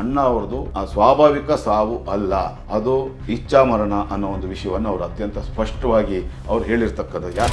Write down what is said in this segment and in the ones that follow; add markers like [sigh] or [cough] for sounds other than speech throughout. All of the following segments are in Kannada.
ಅಣ್ಣ ಅವ್ರದ್ದು ಆ ಸ್ವಾಭಾವಿಕ ಸಾವು ಅಲ್ಲ, ಅದು ಇಚ್ಛಾ ಮರಣ ಅನ್ನೋ ಒಂದು ವಿಷಯವನ್ನು ಅವರು ಅತ್ಯಂತ ಸ್ಪಷ್ಟವಾಗಿ ಅವ್ರು ಹೇಳಿರ್ತಕ್ಕದ್ದು ಯಾ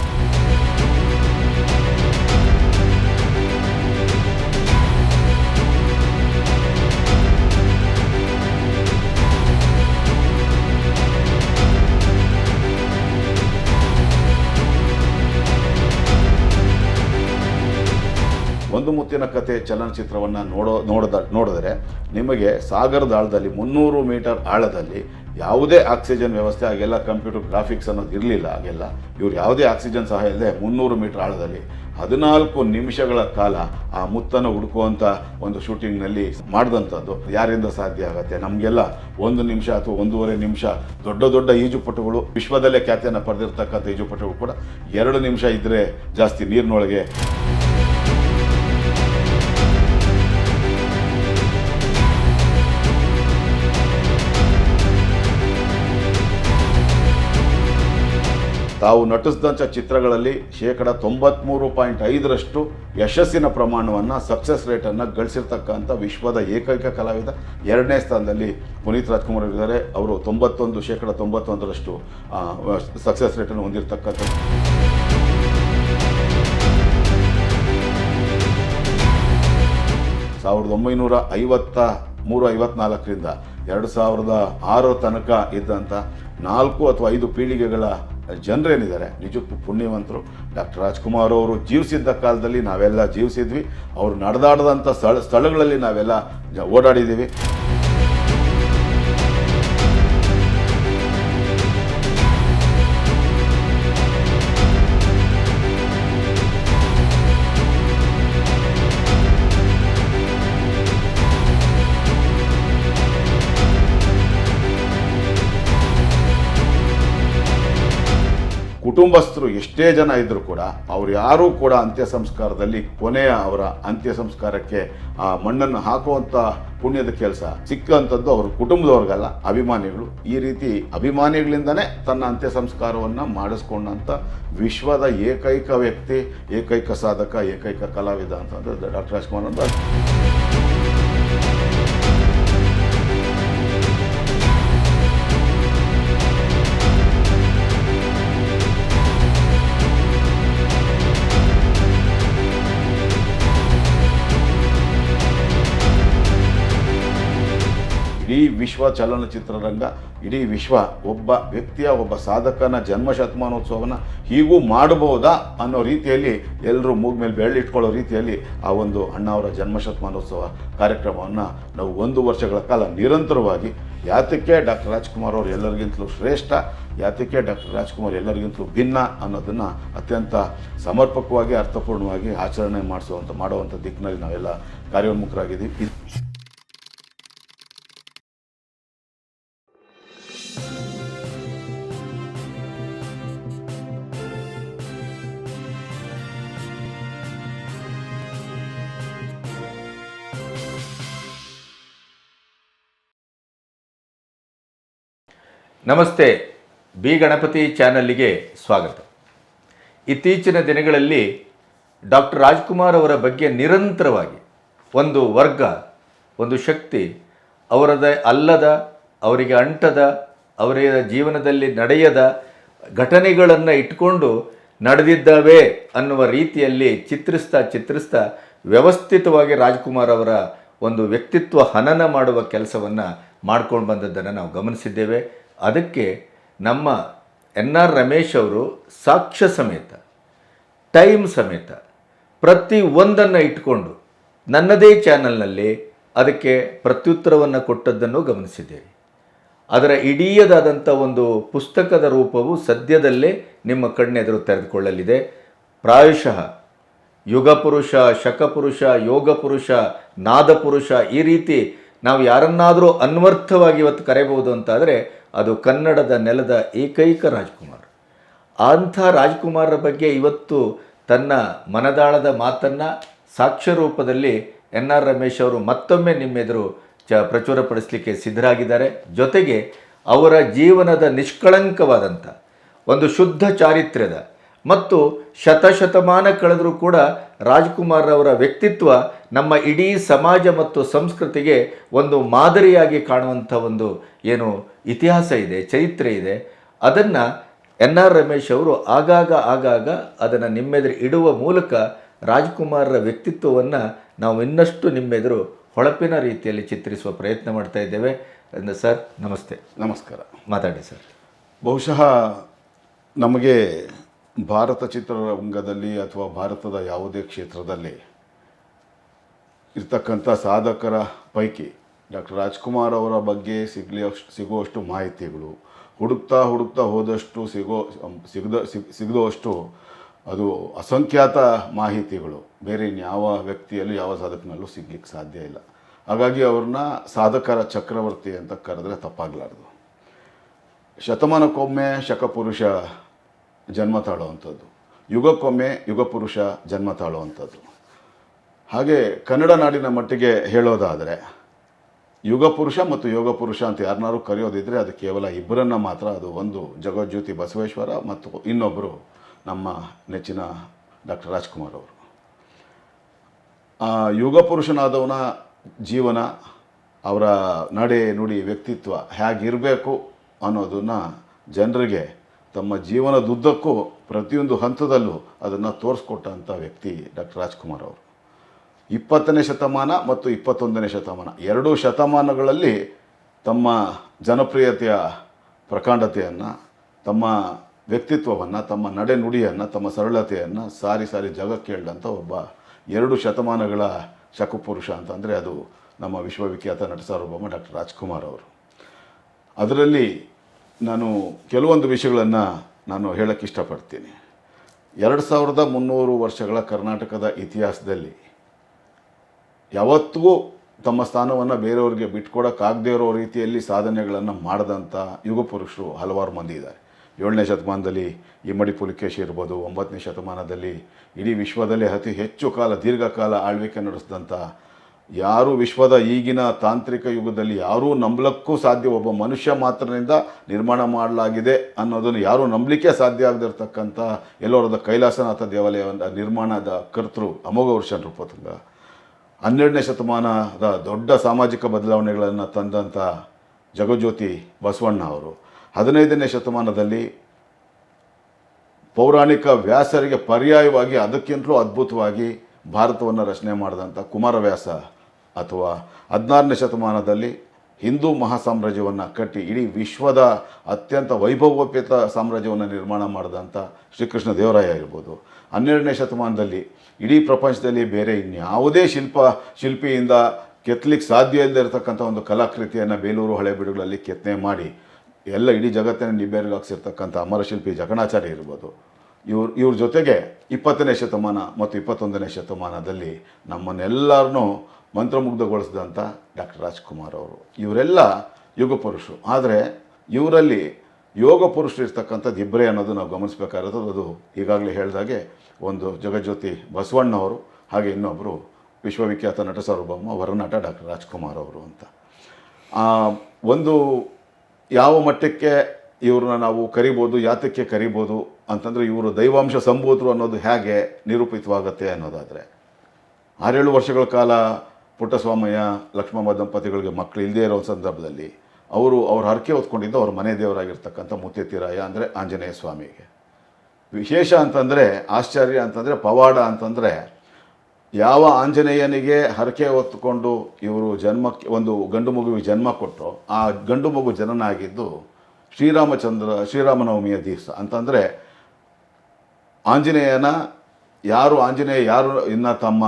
ಮುತ್ತಿನ ಕತೆ ಚಲನಚಿತ್ರವನ್ನು ನೋಡೋ, ನೋಡದ, ನೋಡಿದರೆ ನಿಮಗೆ ಸಾಗರದ ಆಳದಲ್ಲಿ ಮುನ್ನೂರು ಮೀಟರ್ ಆಳದಲ್ಲಿ ಯಾವುದೇ ಆಕ್ಸಿಜನ್ ವ್ಯವಸ್ಥೆ ಆಗೆಲ್ಲ ಕಂಪ್ಯೂಟರ್ ಗ್ರಾಫಿಕ್ಸ್ ಅನ್ನೋದು ಇರಲಿಲ್ಲ ಹಾಗೆಲ್ಲ. ಇವ್ರು ಯಾವುದೇ ಆಕ್ಸಿಜನ್ ಸಹ ಇಲ್ಲದೆ ಮುನ್ನೂರು ಮೀಟರ್ ಆಳದಲ್ಲಿ ಹದಿನಾಲ್ಕು ನಿಮಿಷಗಳ ಕಾಲ ಆ ಮುತ್ತನ್ನು ಹುಡುಕುವಂಥ ಒಂದು ಶೂಟಿಂಗ್ನಲ್ಲಿ ಮಾಡಿದಂಥದ್ದು. ಯಾರಿಂದ ಸಾಧ್ಯ ಆಗುತ್ತೆ? ನಮಗೆಲ್ಲ ಒಂದು ನಿಮಿಷ ಅಥವಾ ಒಂದೂವರೆ ನಿಮಿಷ ದೊಡ್ಡ ದೊಡ್ಡ ಈಜುಪಟುಗಳು, ವಿಶ್ವದಲ್ಲೇ ಖ್ಯಾತಿಯನ್ನು ಪಡೆದಿರ್ತಕ್ಕಂಥ ಈಜುಪಟುಗಳು ಕೂಡ ಎರಡು ನಿಮಿಷ ಇದ್ದರೆ ಜಾಸ್ತಿ ನೀರಿನೊಳಗೆ ತಾವು ನಟಿಸಿದಂಥ ಚಿತ್ರಗಳಲ್ಲಿ ಶೇಕಡ ತೊಂಬತ್ಮೂರು ಪಾಯಿಂಟ್ ಐದರಷ್ಟು ಯಶಸ್ಸಿನ ಪ್ರಮಾಣವನ್ನು ಸಕ್ಸಸ್ ರೇಟನ್ನು ಗಳಿಸಿರ್ತಕ್ಕಂಥ ವಿಶ್ವದ ಏಕೈಕ ಕಲಾವಿದ. ಎರಡನೇ ಸ್ಥಾನದಲ್ಲಿ ಪುನೀತ್ ರಾಜ್ಕುಮಾರ್ ಇದ್ದಾರೆ. ಅವರು ತೊಂಬತ್ತೊಂದು, ಶೇಕಡ ತೊಂಬತ್ತೊಂದರಷ್ಟು ಸಕ್ಸಸ್ ರೇಟನ್ನು ಹೊಂದಿರತಕ್ಕಂಥ ಸಾವಿರದ ಒಂಬೈನೂರ ಐವತ್ತ ಮೂರು, ಐವತ್ನಾಲ್ಕರಿಂದ ಎರಡು ಸಾವಿರದ ಆರು ತನಕ ಇದ್ದಂಥ ನಾಲ್ಕು ಅಥವಾ ಐದು ಪೀಳಿಗೆಗಳ ಜನರೇನಿದ್ದಾರೆ, ನಿಜಕ್ಕೂ ಪುಣ್ಯವಂತರು. ಡಾಕ್ಟರ್ ರಾಜ್ಕುಮಾರ್ ಅವರು ಜೀವಿಸಿದ್ದ ಕಾಲದಲ್ಲಿ ನಾವೆಲ್ಲ ಜೀವಿಸಿದ್ವಿ. ಅವರು ನಡೆದಾಡದಂಥ ಸ್ಥಳ, ಸ್ಥಳಗಳಲ್ಲಿ ನಾವೆಲ್ಲ ಓಡಾಡಿದ್ದೀವಿ. ಕುಟುಂಬಸ್ಥರು ಎಷ್ಟೇ ಜನ ಇದ್ದರೂ ಕೂಡ ಅವ್ರು ಯಾರೂ ಕೂಡ ಅಂತ್ಯ ಸಂಸ್ಕಾರದಲ್ಲಿ ಕೊನೆಯ ಅವರ ಅಂತ್ಯ ಸಂಸ್ಕಾರಕ್ಕೆ ಆ ಮಣ್ಣನ್ನು ಹಾಕುವಂಥ ಪುಣ್ಯದ ಕೆಲಸ ಸಿಕ್ಕಂಥದ್ದು ಅವ್ರ ಕುಟುಂಬದವ್ರಿಗಲ್ಲ, ಅಭಿಮಾನಿಗಳು. ಈ ರೀತಿ ಅಭಿಮಾನಿಗಳಿಂದನೇ ತನ್ನ ಅಂತ್ಯ ಸಂಸ್ಕಾರವನ್ನು ಮಾಡಿಸ್ಕೊಂಡಂಥ ವಿಶ್ವದ ಏಕೈಕ ವ್ಯಕ್ತಿ, ಏಕೈಕ ಸಾಧಕ, ಏಕೈಕ ಕಲಾವಿದ ಅಂತಂದ್ರೆ ಡಾಕ್ಟರ್ ರಾಜ್ಕುಮಾರ್ ಅಂತ. ಇಡೀ ವಿಶ್ವ ಚಲನಚಿತ್ರರಂಗ, ಇಡೀ ವಿಶ್ವ ಒಬ್ಬ ವ್ಯಕ್ತಿಯ, ಒಬ್ಬ ಸಾಧಕನ ಜನ್ಮ ಶತಮಾನೋತ್ಸವನ ಹೀಗೂ ಮಾಡಬಹುದಾ ಅನ್ನೋ ರೀತಿಯಲ್ಲಿ ಎಲ್ಲರೂ ಮೂಗ್ ಮೇಲೆ ಬೆರಳಿಟ್ಕೊಳ್ಳೋ ರೀತಿಯಲ್ಲಿ ಆ ಒಂದು ಅಣ್ಣಾವರ ಜನ್ಮ ಶತಮಾನೋತ್ಸವ ಕಾರ್ಯಕ್ರಮವನ್ನು ನಾವು ಒಂದು ವರ್ಷಗಳ ಕಾಲ ನಿರಂತರವಾಗಿ ಯಾತಕ್ಕೆ ಡಾಕ್ಟರ್ ರಾಜ್ಕುಮಾರ್ ಅವರು ಎಲ್ಲರಿಗಿಂತಲೂ ಶ್ರೇಷ್ಠ, ಯಾತಕ್ಕೆ ಡಾಕ್ಟರ್ ರಾಜ್ಕುಮಾರ್ ಎಲ್ಲರಿಗಿಂತಲೂ ಭಿನ್ನ ಅನ್ನೋದನ್ನು ಅತ್ಯಂತ ಸಮರ್ಪಕವಾಗಿ, ಅರ್ಥಪೂರ್ಣವಾಗಿ ಆಚರಣೆ ಮಾಡಿಸುವಂಥ ಮಾಡುವಂಥ ದಿಕ್ಕಿನಲ್ಲಿ ನಾವೆಲ್ಲ ಕಾರ್ಯೋನ್ಮುಖರಾಗಿದ್ದೀವಿ. ನಮಸ್ತೆ, ಬಿ ಗಣಪತಿ ಚಾನಲ್ಲಿಗೆ ಸ್ವಾಗತ. ಇತ್ತೀಚಿನ ದಿನಗಳಲ್ಲಿ ಡಾಕ್ಟರ್ ರಾಜ್ಕುಮಾರ್ ಅವರ ಬಗ್ಗೆ ನಿರಂತರವಾಗಿ ಒಂದು ವರ್ಗ, ಒಂದು ಶಕ್ತಿ ಅವರದ ಅಲ್ಲದ, ಅವರಿಗೆ ಅಂಟದ, ಅವರ ಜೀವನದಲ್ಲಿ ನಡೆಯದ ಘಟನೆಗಳನ್ನು ಇಟ್ಕೊಂಡು ನಡೆದಿದ್ದಾವೆ ಅನ್ನುವ ರೀತಿಯಲ್ಲಿ ಚಿತ್ರಿಸ್ತಾ ಚಿತ್ರಿಸ್ತಾ ವ್ಯವಸ್ಥಿತವಾಗಿ ರಾಜ್ಕುಮಾರ್ ಅವರ ಒಂದು ವ್ಯಕ್ತಿತ್ವ ಹನನ ಮಾಡುವ ಕೆಲಸವನ್ನು ಮಾಡ್ಕೊಂಡು ಬಂದದ್ದನ್ನು ನಾವು ಗಮನಿಸಿದ್ದೇವೆ. ಅದಕ್ಕೆ ನಮ್ಮ ಎನ್ ಆರ್ ರಮೇಶ್ ಅವರು ಸಾಕ್ಷ್ಯ ಸಮೇತ, ಟೈಮ್ ಸಮೇತ ಪ್ರತಿ ಒಂದನ್ನು ಇಟ್ಕೊಂಡು ನನ್ನದೇ ಚಾನಲ್ನಲ್ಲಿ ಅದಕ್ಕೆ ಪ್ರತ್ಯುತ್ತರವನ್ನು ಕೊಟ್ಟದ್ದನ್ನು ಗಮನಿಸಿದ್ದೇವೆ. ಅದರ ಇಡೀಯದಾದಂಥ ಒಂದು ಪುಸ್ತಕದ ರೂಪವು ಸದ್ಯದಲ್ಲೇ ನಿಮ್ಮ ಕಣ್ಣೆದುರು ತೆರೆದುಕೊಳ್ಳಲಿದೆ. ಪ್ರಾಯಶಃ ಯುಗಪುರುಷ ಶಕಪುರುಷ ಯೋಗಪುರುಷ ನಾದಪುರುಷ ಈ ರೀತಿ ನಾವು ಯಾರನ್ನಾದರೂ ಅನ್ವರ್ಥವಾಗಿ ಇವತ್ತು ಕರೆಯಬಹುದು ಅಂತಾದರೆ ಅದು ಕನ್ನಡದ ನೆಲದ ಏಕೈಕ ರಾಜ್ಕುಮಾರ್. ಅಂಥ ರಾಜ್ಕುಮಾರರ ಬಗ್ಗೆ ಇವತ್ತು ತನ್ನ ಮನದಾಳದ ಮಾತನ್ನು ಸಾಕ್ಷ್ಯ ರೂಪದಲ್ಲಿ ಎನ್ ಆರ್ ರಮೇಶ್ ಅವರು ಮತ್ತೊಮ್ಮೆ ನಿಮ್ಮೆದುರು ಚ ಪ್ರಚುರಪಡಿಸಲಿಕ್ಕೆ ಸಿದ್ಧರಾಗಿದ್ದಾರೆ. ಜೊತೆಗೆ ಅವರ ಜೀವನದ ನಿಷ್ಕಳಂಕವಾದಂಥ ಒಂದು ಶುದ್ಧ ಚಾರಿತ್ರ್ಯದ ಮತ್ತು ಶತಶತಮಾನ ಕಳೆದರೂ ಕೂಡ ರಾಜ್ಕುಮಾರ್ರವರ ವ್ಯಕ್ತಿತ್ವ ನಮ್ಮ ಇಡೀ ಸಮಾಜ ಮತ್ತು ಸಂಸ್ಕೃತಿಗೆ ಒಂದು ಮಾದರಿಯಾಗಿ ಕಾಣುವಂಥ ಒಂದು ಏನು ಇತಿಹಾಸ ಇದೆ ಚರಿತ್ರೆ ಇದೆ. ಅದನ್ನು ಎನ್ ಆರ್ ರಮೇಶ್ ಅವರು ಆಗಾಗ ಆಗಾಗ ಅದನ್ನು ನಿಮ್ಮೆದುರು ಇಡುವ ಮೂಲಕ ರಾಜ್ಕುಮಾರರ ವ್ಯಕ್ತಿತ್ವವನ್ನು ನಾವು ಇನ್ನಷ್ಟು ನಿಮ್ಮೆದುರು ಹೊಳಪಿನ ರೀತಿಯಲ್ಲಿ ಚಿತ್ರಿಸುವ ಪ್ರಯತ್ನ ಮಾಡ್ತಾ ಇದ್ದೇವೆ. ಅಂದ ಸರ್ ನಮಸ್ತೆ. ನಮಸ್ಕಾರ. ಮಾತಾಡಿ ಸರ್. ಬಹುಶಃ ನಮಗೆ ಭಾರತ ಚಿತ್ರರಂಗದಲ್ಲಿ ಅಥವಾ ಭಾರತದ ಯಾವುದೇ ಕ್ಷೇತ್ರದಲ್ಲಿ ಇರ್ತಕ್ಕಂಥ ಸಾಧಕರ ಪೈಕಿ ಡಾಕ್ಟರ್ ರಾಜ್ಕುಮಾರ್ ಅವರ ಬಗ್ಗೆ ಸಿಗಲಿ ಸಿಗುವಷ್ಟು ಮಾಹಿತಿಗಳು, ಹುಡುಕ್ತಾ ಹುಡುಕ್ತಾ ಹೋದಷ್ಟು ಸಿಗೋ, ಸಿಗದ, ಸಿಗ್ ಸಿಗದಷ್ಟು ಅದು ಅಸಂಖ್ಯಾತ ಮಾಹಿತಿಗಳು. ಬೇರೆ ಇನ್ಯಾವ ವ್ಯಕ್ತಿಯಲ್ಲೂ, ಯಾವ ಸಾಧಕನಲ್ಲೂ ಸಿಗ್ಲಿಕ್ಕೆ ಸಾಧ್ಯ ಇಲ್ಲ. ಹಾಗಾಗಿ ಅವ್ರನ್ನ ಸಾಧಕರ ಚಕ್ರವರ್ತಿ ಅಂತ ಕರೆದ್ರೆ ತಪ್ಪಾಗಲಾರ್ದು. ಶತಮಾನಕ್ಕೊಮ್ಮೆ ಶಕಪುರುಷ ಜನ್ಮ ತಾಳುವಂಥದ್ದು. ಯುಗಕ್ಕೊಮ್ಮೆ ಯುಗಪುರುಷ ಜನ್ಮ ತಾಳುವಂಥದ್ದು. ಹಾಗೆ ಕನ್ನಡ ನಾಡಿನ ಮಟ್ಟಿಗೆ ಹೇಳೋದಾದರೆ ಯುಗಪುರುಷ ಮತ್ತು ಯೋಗ ಪುರುಷ ಅಂತ ಯಾರನ್ನಾರು ಕರೆಯೋದಿದ್ದರೆ ಅದು ಕೇವಲ ಇಬ್ಬರನ್ನ ಮಾತ್ರ, ಅದು ಒಂದು ಜಗಜ್ಯೋತಿ ಬಸವೇಶ್ವರ ಮತ್ತು ಇನ್ನೊಬ್ಬರು ನಮ್ಮ ನೆಚ್ಚಿನ ಡಾಕ್ಟರ್ ರಾಜ್ಕುಮಾರ್ ಅವರು. ಯುಗ ಪುರುಷನಾದವನ ಜೀವನ, ಅವರ ನಡೆ ನುಡಿ ವ್ಯಕ್ತಿತ್ವ ಹೇಗಿರಬೇಕು ಅನ್ನೋದನ್ನು ಜನರಿಗೆ ತಮ್ಮ ಜೀವನದುದ್ದಕ್ಕೂ ಪ್ರತಿಯೊಂದು ಹಂತದಲ್ಲೂ ಅದನ್ನು ತೋರಿಸ್ಕೊಟ್ಟಂಥ ವ್ಯಕ್ತಿ ಡಾಕ್ಟರ್ ರಾಜ್ಕುಮಾರ್ ಅವರು. ಇಪ್ಪತ್ತನೇ ಶತಮಾನ ಮತ್ತು ಇಪ್ಪತ್ತೊಂದನೇ ಶತಮಾನ, ಎರಡೂ ಶತಮಾನಗಳಲ್ಲಿ ತಮ್ಮ ಜನಪ್ರಿಯತೆಯ ಪ್ರಕಾಂಡತೆಯನ್ನು, ತಮ್ಮ ವ್ಯಕ್ತಿತ್ವವನ್ನು, ತಮ್ಮ ನಡೆನುಡಿಯನ್ನು ತಮ್ಮ ಸರಳತೆಯನ್ನು ಸಾರಿ ಸಾರಿ ಜಗಕ್ಕೆ ಹೇಳಿದಂಥ ಒಬ್ಬ ಎರಡು ಶತಮಾನಗಳ ಶಕುಪುರುಷ ಅಂತಂದರೆ ಅದು ನಮ್ಮ ವಿಶ್ವವಿಖ್ಯಾತ ನಟ ಸಾರ್ವಭೌಮ ಡಾಕ್ಟರ್ ರಾಜ್ಕುಮಾರ್ ಅವರು. ಅದರಲ್ಲಿ ನಾನು ಕೆಲವೊಂದು ವಿಷಯಗಳನ್ನು ನಾನು ಹೇಳಕ್ಕೆ ಇಷ್ಟಪಡ್ತೀನಿ. ಎರಡು ಸಾವಿರದ ಮುನ್ನೂರು ವರ್ಷಗಳ ಕರ್ನಾಟಕದ ಇತಿಹಾಸದಲ್ಲಿ ಯಾವತ್ತಿಗೂ ತಮ್ಮ ಸ್ಥಾನವನ್ನು ಬೇರೆಯವರಿಗೆ ಬಿಟ್ಕೊಡೋಕ್ಕಾಗದೇ ಇರೋ ರೀತಿಯಲ್ಲಿ ಸಾಧನೆಗಳನ್ನು ಮಾಡಿದಂಥ ಯುಗಪುರುಷರು ಹಲವಾರು ಮಂದಿ ಇದ್ದಾರೆ. ಏಳನೇ ಶತಮಾನದಲ್ಲಿ ಇಮ್ಮಡಿ ಪುಲಿಕೇಶಿ ಇರ್ಬೋದು, ಒಂಬತ್ತನೇ ಶತಮಾನದಲ್ಲಿ ಇಡೀ ವಿಶ್ವದಲ್ಲಿ ಅತಿ ಹೆಚ್ಚು ಕಾಲ, ದೀರ್ಘಕಾಲ ಆಳ್ವಿಕೆ ನಡೆಸಿದಂಥ ಯಾರು ವಿಶ್ವದ ಈಗಿನ ತಾಂತ್ರಿಕ ಯುಗದಲ್ಲಿ ಯಾರೂ ನಂಬಲಕ್ಕೂ ಸಾಧ್ಯ, ಒಬ್ಬ ಮನುಷ್ಯ ಮಾತ್ರನಿಂದ ನಿರ್ಮಾಣ ಮಾಡಲಾಗಿದೆ ಅನ್ನೋದನ್ನು ಯಾರೂ ನಂಬಲಿಕ್ಕೆ ಸಾಧ್ಯ ಆಗದಿರ್ತಕ್ಕಂಥ ಎಲ್ಲೋರದ ಕೈಲಾಸನಾಥ ದೇವಾಲಯದ ನಿರ್ಮಾಣದ ಕರ್ತೃ ಅಮೋಘ ವರ್ಷ ನೃಪತುಂಗ ಹನ್ನೆರಡನೇ ಶತಮಾನದ ದೊಡ್ಡ ಸಾಮಾಜಿಕ ಬದಲಾವಣೆಗಳನ್ನು ತಂದಂಥ ಜಗಜ್ಯೋತಿ ಬಸವಣ್ಣ ಅವರು. ಹದಿನೈದನೇ ಶತಮಾನದಲ್ಲಿ ಪೌರಾಣಿಕ ವ್ಯಾಸರಿಗೆ ಪರ್ಯಾಯವಾಗಿ ಅದಕ್ಕಿಂತಲೂ ಅದ್ಭುತವಾಗಿ ಭಾರತವನ್ನು ರಚನೆ ಮಾಡಿದಂಥ ಕುಮಾರವ್ಯಾಸ ಅಥವಾ ಹದಿನಾರನೇ ಶತಮಾನದಲ್ಲಿ ಹಿಂದೂ ಮಹಾಸಾಮ್ರಾಜ್ಯವನ್ನು ಕಟ್ಟಿ ಇಡೀ ವಿಶ್ವದ ಅತ್ಯಂತ ವೈಭವೋಪೇತ ಸಾಮ್ರಾಜ್ಯವನ್ನು ನಿರ್ಮಾಣ ಮಾಡಿದಂಥ ಶ್ರೀಕೃಷ್ಣ ದೇವರಾಯ ಇರ್ಬೋದು ಹನ್ನೆರಡನೇ ಶತಮಾನದಲ್ಲಿ ಇಡೀ ಪ್ರಪಂಚದಲ್ಲಿ ಬೇರೆ ಇನ್ಯಾವುದೇ ಶಿಲ್ಪ, ಶಿಲ್ಪಿಯಿಂದ ಕೆತ್ತಲಿಕ್ಕೆ ಸಾಧ್ಯ ಇಲ್ಲದೆ ಇರತಕ್ಕಂಥ ಒಂದು ಕಲಾಕೃತಿಯನ್ನು ಬೇಲೂರು ಹಳೆಬೀಡುಗಳಲ್ಲಿ ಕೆತ್ತನೆ ಮಾಡಿ ಎಲ್ಲ ಇಡೀ ಜಗತ್ತಿನ ನಿಬ್ಬೆರಗಾಕ್ಸಿರ್ತಕ್ಕಂಥ ಅಮರಶಿಲ್ಪಿ ಜಗಣಾಚಾರ್ಯ ಇರ್ಬೋದು. ಇವ್ರ ಇವ್ರ ಜೊತೆಗೆ ಇಪ್ಪತ್ತನೇ ಶತಮಾನ ಮತ್ತು ಇಪ್ಪತ್ತೊಂದನೇ ಶತಮಾನದಲ್ಲಿ ನಮ್ಮನ್ನೆಲ್ಲರನ್ನೂ ಮಂತ್ರಮುಗ್ಧಗೊಳಿಸಿದಂಥ ಡಾಕ್ಟರ್ ರಾಜ್ಕುಮಾರ್ ಅವರು. ಇವರೆಲ್ಲ ಯುಗ ಪುರುಷರು. ಆದರೆ ಇವರಲ್ಲಿ ಯೋಗ ಪುರುಷರು ಇರ್ತಕ್ಕಂಥದ್ದು ಇಬ್ಬರೇ ಅನ್ನೋದು ನಾವು ಗಮನಿಸಬೇಕಾಗಿರೋದು. ಅದು ಈಗಾಗಲೇ ಹೇಳಿದಾಗೆ ಒಂದು ಜಗಜ್ಯೋತಿ ಬಸವಣ್ಣವರು, ಹಾಗೆ ಇನ್ನೊಬ್ಬರು ವಿಶ್ವವಿಖ್ಯಾತ ನಟ ಸಾರ್ವಭೌಮ ವರನಟ ಡಾಕ್ಟರ್ ರಾಜ್ಕುಮಾರ್ ಅವರು ಅಂತ. ಒಂದು ಯಾವ ಮಟ್ಟಕ್ಕೆ ಇವ್ರನ್ನ ನಾವು ಕರಿಬೋದು, ಯಾತಕ್ಕೆ ಕರಿಬೋದು ಅಂತಂದರೆ ಇವರು ದೈವಾಂಶ ಸಂಭೂತರು ಅನ್ನೋದು ಹೇಗೆ ನಿರೂಪಿತವಾಗುತ್ತೆ ಅನ್ನೋದಾದರೆ. ಆರೇಳು ವರ್ಷಗಳ ಕಾಲ ಪುಟ್ಟಸ್ವಾಮಯ್ಯ, ಲಕ್ಷ್ಮಮ್ಮ ದಂಪತಿಗಳಿಗೆ ಮಕ್ಕಳು ಇಲ್ಲದೇ ಇರೋ ಸಂದರ್ಭದಲ್ಲಿ ಅವರು ಅವ್ರ ಹರಕೆ ಹೊತ್ಕೊಂಡಿದ್ದು ಅವ್ರ ಮನೆ ದೇವರಾಗಿರ್ತಕ್ಕಂಥ ಮುತ್ತೆತ್ತಿರಾಯ ಅಂದರೆ ಆಂಜನೇಯ ಸ್ವಾಮಿಗೆ. ವಿಶೇಷ ಅಂತಂದರೆ, ಆಶ್ಚರ್ಯ ಅಂತಂದರೆ, ಪವಾಡ ಅಂತಂದರೆ ಯಾವ ಆಂಜನೇಯನಿಗೆ ಹರಕೆ ಹೊತ್ತುಕೊಂಡು ಇವರು ಜನ್ಮಕ್ಕೆ ಒಂದು ಗಂಡು ಮಗುವಿಗೆ ಜನ್ಮ ಕೊಟ್ಟರು ಆ ಗಂಡು ಮಗು ಜನನ ಆಗಿದ್ದು ಶ್ರೀರಾಮಚಂದ್ರ, ಶ್ರೀರಾಮನವಮಿಯ ದಿವಸ ಅಂತಂದರೆ ಆಂಜನೇಯನ ಯಾರು ಆಂಜನೇಯ ಯಾರು ಇನ್ನು ತಮ್ಮ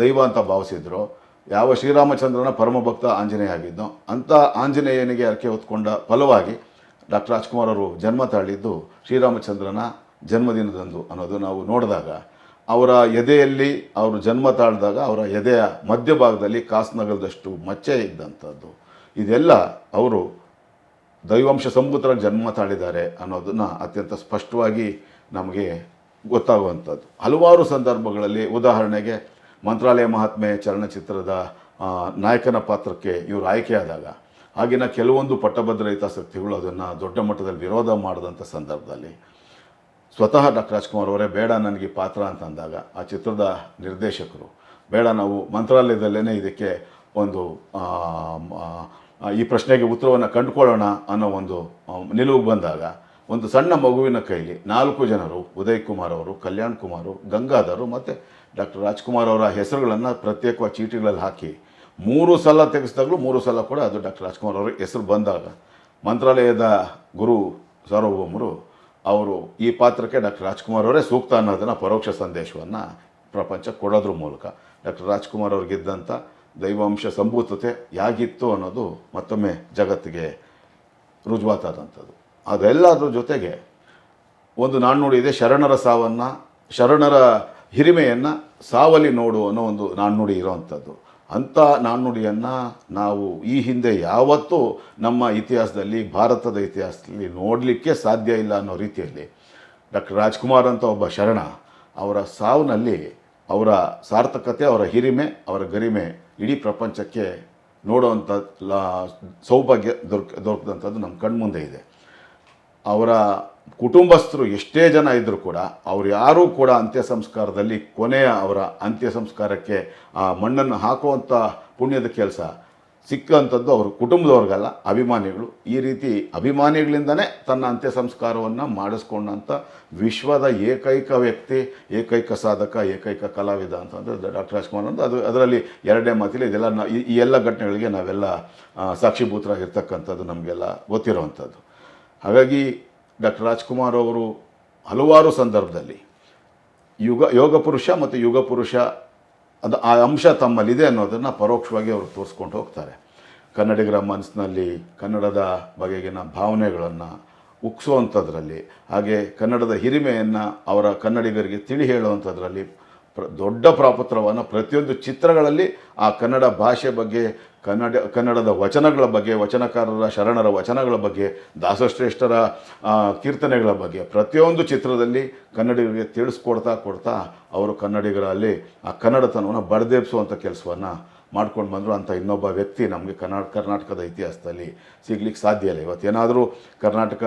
ದೈವ ಅಂತ ಭಾವಿಸಿದ್ರು, ಯಾವ ಶ್ರೀರಾಮಚಂದ್ರನ ಪರಮಭಕ್ತ ಆಂಜನೇಯ ಆಗಿದ್ದೋ ಅಂಥ ಆಂಜನೇಯನಿಗೆ ಅರ್ಕೆ ಹೊತ್ಕೊಂಡ ಫಲವಾಗಿ ಡಾಕ್ಟರ್ ರಾಜ್ಕುಮಾರ್ ಅವರು ಜನ್ಮ ತಾಳಿದ್ದು ಶ್ರೀರಾಮಚಂದ್ರನ ಜನ್ಮದಿನದಂದು ಅನ್ನೋದು ನಾವು ನೋಡಿದಾಗ, ಅವರ ಎದೆಯಲ್ಲಿ ಅವರು ಜನ್ಮ ತಾಳಿದಾಗ ಅವರ ಎದೆಯ ಮಧ್ಯಭಾಗದಲ್ಲಿ ಕಾಸ್ನಗರದಷ್ಟು ಮಚ್ಚೆ ಇದ್ದಂಥದ್ದು. ಇದೆಲ್ಲ ಅವರು ದೈವಾಂಶ ಸಂಭೂತರ ಜನ್ಮ ತಾಳಿದ್ದಾರೆ ಅನ್ನೋದನ್ನು ಅತ್ಯಂತ ಸ್ಪಷ್ಟವಾಗಿ ನಮಗೆ ಗೊತ್ತಾಗುವಂಥದ್ದು. ಹಲವಾರು ಸಂದರ್ಭಗಳಲ್ಲಿ ಉದಾಹರಣೆಗೆ ಮಂತ್ರಾಲಯ ಮಹಾತ್ಮೆ ಚಲನಚಿತ್ರದ ನಾಯಕನ ಪಾತ್ರಕ್ಕೆ ಇವರು ಆಯ್ಕೆಯಾದಾಗ, ಆಗಿನ ಕೆಲವೊಂದು ಪಟ್ಟಭದ್ರ ಹಿತಾಸಕ್ತಿಗಳು ಅದನ್ನು ದೊಡ್ಡ ಮಟ್ಟದಲ್ಲಿ ವಿರೋಧ ಮಾಡಿದಂಥ ಸಂದರ್ಭದಲ್ಲಿ ಸ್ವತಃ ಡಾಕ್ಟರ್ ರಾಜ್ಕುಮಾರ್ ಅವರೇ, ಬೇಡ ನನಗೆ ಪಾತ್ರ ಅಂತಂದಾಗ ಆ ಚಿತ್ರದ ನಿರ್ದೇಶಕರು, ಬೇಡ ನಾವು ಮಂತ್ರಾಲಯದಲ್ಲೇ ಇದಕ್ಕೆ ಒಂದು ಈ ಪ್ರಶ್ನೆಗೆ ಉತ್ತರವನ್ನು ಕಂಡುಕೊಳ್ಳೋಣ ಅನ್ನೋ ಒಂದು ನಿಲುವು ಬಂದಾಗ ಒಂದು ಸಣ್ಣ ಮಗುವಿನ ಕೈಲಿ ನಾಲ್ಕು ಜನರು ಉದಯ್ ಕುಮಾರ್ ಅವರು, ಕಲ್ಯಾಣ್ ಕುಮಾರ್ ಗಂಗಾಧರು ಮತ್ತು ಡಾಕ್ಟರ್ ರಾಜ್ಕುಮಾರ್ ಅವರ ಹೆಸರುಗಳನ್ನು ಪ್ರತ್ಯೇಕವಾಗಿ ಚೀಟಿಗಳಲ್ಲಿ ಹಾಕಿ ಮೂರು ಸಲ ತೆಗೆಸಿದಾಗಲೂ ಮೂರು ಸಲ ಕೂಡ ಅದು ಡಾಕ್ಟರ್ ರಾಜ್ಕುಮಾರ್ ಅವರ ಹೆಸರು ಬಂದಾಗ ಮಂತ್ರಾಲಯದ ಗುರು ಸಾರ್ವಭೌಮರು ಅವರು ಈ ಪಾತ್ರಕ್ಕೆ ಡಾಕ್ಟರ್ ರಾಜ್ಕುಮಾರ್ ಅವರೇ ಸೂಕ್ತ ಅನ್ನೋದನ್ನು ಪರೋಕ್ಷ ಸಂದೇಶವನ್ನು ಪ್ರಪಂಚ ಕೊಡೋದ್ರ ಮೂಲಕ ಡಾಕ್ಟರ್ ರಾಜ್ಕುಮಾರ್ ಅವ್ರಿಗಿದ್ದಂಥ ದೈವಾಂಶ ಸಂಭೂತತೆ ಯಾಗಿತ್ತು ಅನ್ನೋದು ಮತ್ತೊಮ್ಮೆ ಜಗತ್ತಿಗೆ ರುಜುವಾತಾದಂಥದ್ದು. ಅದೆಲ್ಲದ್ರ ಜೊತೆಗೆ ಒಂದು ನಾಣ್ಣುಡಿ ಇದೆ ಶರಣರ ಸಾವನ್ನು, ಶರಣರ ಹಿರಿಮೆಯನ್ನು ಸಾವಲಿ ನೋಡು ಅನ್ನೋ ಒಂದು ನಾಣ್ಣುಡಿ ಇರೋವಂಥದ್ದು. ಅಂಥ ನಾಣ್ಣುಡಿಯನ್ನು ನಾವು ಈ ಹಿಂದೆ ಯಾವತ್ತೂ ನಮ್ಮ ಇತಿಹಾಸದಲ್ಲಿ, ಭಾರತದ ಇತಿಹಾಸದಲ್ಲಿ ನೋಡಲಿಕ್ಕೆ ಸಾಧ್ಯ ಇಲ್ಲ ಅನ್ನೋ ರೀತಿಯಲ್ಲಿ. ಡಾಕ್ಟರ್ ರಾಜ್ಕುಮಾರ್ ಅಂತ ಒಬ್ಬ ಶರಣ, ಅವರ ಸಾವಿನಲ್ಲಿ ಅವರ ಸಾರ್ಥಕತೆ, ಅವರ ಹಿರಿಮೆ, ಅವರ ಗರಿಮೆ ಇಡೀ ಪ್ರಪಂಚಕ್ಕೆ ನೋಡುವಂಥ ಸೌಭಾಗ್ಯ ದೊರಕ, ದೊರಕಿದಂಥದ್ದು ನಮ್ಮ ಕಣ್ಮುಂದೆ ಇದೆ. ಅವರ ಕುಟುಂಬಸ್ಥರು ಎಷ್ಟೇ ಜನ ಇದ್ದರೂ ಕೂಡ, ಅವ್ರು ಯಾರೂ ಕೂಡ ಅಂತ್ಯ ಸಂಸ್ಕಾರದಲ್ಲಿ ಕೊನೆಯ ಅವರ ಅಂತ್ಯ ಸಂಸ್ಕಾರಕ್ಕೆ ಆ ಮಣ್ಣನ್ನು ಹಾಕುವಂಥ ಪುಣ್ಯದ ಕೆಲಸ ಸಿಕ್ಕಂಥದ್ದು ಅವರು ಕುಟುಂಬದವ್ರಿಗಲ್ಲ, ಅಭಿಮಾನಿಗಳು. ಈ ರೀತಿ ಅಭಿಮಾನಿಗಳಿಂದನೇ ತನ್ನ ಅಂತ್ಯ ಸಂಸ್ಕಾರವನ್ನು ಮಾಡಿಸ್ಕೊಂಡಂಥ ವಿಶ್ವದ ಏಕೈಕ ವ್ಯಕ್ತಿ, ಏಕೈಕ ಸಾಧಕ, ಏಕೈಕ ಕಲಾವಿದ ಅಂತಂದರೆ ಡಾಕ್ಟರ್ ರಾಜ್ಕುಮಾರ್ ಅಂತ ಅದು ಅದರಲ್ಲಿ ಎರಡನೇ ಮಾತಿಲ್ಲ ಇದೆಲ್ಲ ಈ ಎಲ್ಲ ಘಟನೆಗಳಿಗೆ ನಾವೆಲ್ಲ ಸಾಕ್ಷಿಭೂತರಾಗಿರ್ತಕ್ಕಂಥದ್ದು ನಮಗೆಲ್ಲ ಗೊತ್ತಿರೋವಂಥದ್ದು. ಹಾಗಾಗಿ ಡಾಕ್ಟರ್ ರಾಜ್ಕುಮಾರ್ ಅವರು ಹಲವಾರು ಸಂದರ್ಭದಲ್ಲಿ ಯುಗ, ಯೋಗ ಪುರುಷ ಮತ್ತು ಯುಗ ಪುರುಷ ಅದು ಆ ಅಂಶ ತಮ್ಮಲ್ಲಿದೆ ಅನ್ನೋದನ್ನು ಪರೋಕ್ಷವಾಗಿ ಅವರು ತೋರಿಸ್ಕೊಂಡು ಹೋಗ್ತಾರೆ. ಕನ್ನಡಿಗರ ಮನಸ್ಸಿನಲ್ಲಿ ಕನ್ನಡದ ಬಗೆಗಿನ ಭಾವನೆಗಳನ್ನು ಉಕ್ಸುವಂಥದ್ರಲ್ಲಿ, ಹಾಗೆ ಕನ್ನಡದ ಹಿರಿಮೆಯನ್ನು ಅವರ ಕನ್ನಡಿಗರಿಗೆ ತಿಳಿ ಹೇಳುವಂಥದ್ರಲ್ಲಿ ಪ್ರ, ದೊಡ್ಡ ಪ್ರಾಪತ್ರವನ್ನು ಪ್ರತಿಯೊಂದು ಚಿತ್ರಗಳಲ್ಲಿ ಆ ಕನ್ನಡ ಭಾಷೆ ಬಗ್ಗೆ ಕನ್ನಡ, ಕನ್ನಡದ ವಚನಗಳ ಬಗ್ಗೆ, ವಚನಕಾರರ ಶರಣರ ವಚನಗಳ ಬಗ್ಗೆ, ದಾಸಶ್ರೇಷ್ಠರ ಕೀರ್ತನೆಗಳ ಬಗ್ಗೆ ಪ್ರತಿಯೊಂದು ಚಿತ್ರದಲ್ಲಿ ಕನ್ನಡಿಗರಿಗೆ ತಿಳಿಸ್ಕೊಡ್ತಾ ಕೊಡ್ತಾ ಅವರು ಕನ್ನಡಿಗರಲ್ಲಿ ಆ ಕನ್ನಡತನವನ್ನು ಬಡದೇಪಿಸುವಂಥ ಕೆಲಸವನ್ನು ಮಾಡ್ಕೊಂಡು ಬಂದರು ಅಂತ ಇನ್ನೊಬ್ಬ ವ್ಯಕ್ತಿ ನಮಗೆ ಕರ್ನಾಟಕ ಕರ್ನಾಟಕದ ಇತಿಹಾಸದಲ್ಲಿ ಸಿಗ್ಲಿಕ್ಕೆ ಸಾಧ್ಯ ಇಲ್ಲ. ಇವತ್ತು ಏನಾದರೂ ಕರ್ನಾಟಕ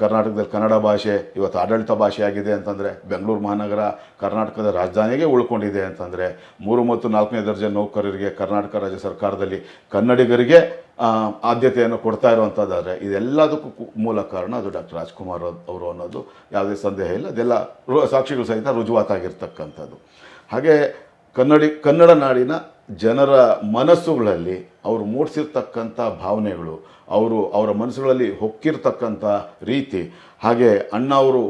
ಕರ್ನಾಟಕದಲ್ಲಿ ಕನ್ನಡ ಭಾಷೆ, ಇವತ್ತು ಆಡಳಿತ ಭಾಷೆ ಆಗಿದೆ ಅಂತಂದರೆ, ಬೆಂಗಳೂರು ಮಹಾನಗರ ಕರ್ನಾಟಕದ ರಾಜಧಾನಿಗೆ ಉಳ್ಕೊಂಡಿದೆ ಅಂತಂದರೆ, ಮೂರು ಮತ್ತು ನಾಲ್ಕನೇ ದರ್ಜೆ ನೌಕರರಿಗೆ ಕರ್ನಾಟಕ ರಾಜ್ಯ ಸರ್ಕಾರದಲ್ಲಿ ಕನ್ನಡಿಗರಿಗೆ ಆದ್ಯತೆಯನ್ನು ಕೊಡ್ತಾ ಇರುವಂಥದ್ದಾದರೆ ಇದೆಲ್ಲದಕ್ಕೂ ಮೂಲ ಕಾರಣ ಅದು ಡಾಕ್ಟರ್ ರಾಜ್ಕುಮಾರ್ ಅವರು ಅನ್ನೋದು. ಯಾವುದೇ ಸಂದೇಹ ಇಲ್ಲ. ಅದೆಲ್ಲ ಸಾಕ್ಷಿಗಳು ಸಹಿತ ರುಜುವಾತಾಗಿರ್ತಕ್ಕಂಥದ್ದು. ಹಾಗೆ ಕನ್ನಡಿ, ಕನ್ನಡ ನಾಡಿನ ಜನರ ಮನಸ್ಸುಗಳಲ್ಲಿ ಅವರು ಮೂಡಿಸಿರ್ತಕ್ಕಂಥ ಭಾವನೆಗಳು, ಅವರು ಅವರ ಮನಸ್ಸುಗಳಲ್ಲಿ ಹೊಕ್ಕಿರ್ತಕ್ಕಂಥ ರೀತಿ, ಹಾಗೆ ಅಣ್ಣ ಅವರು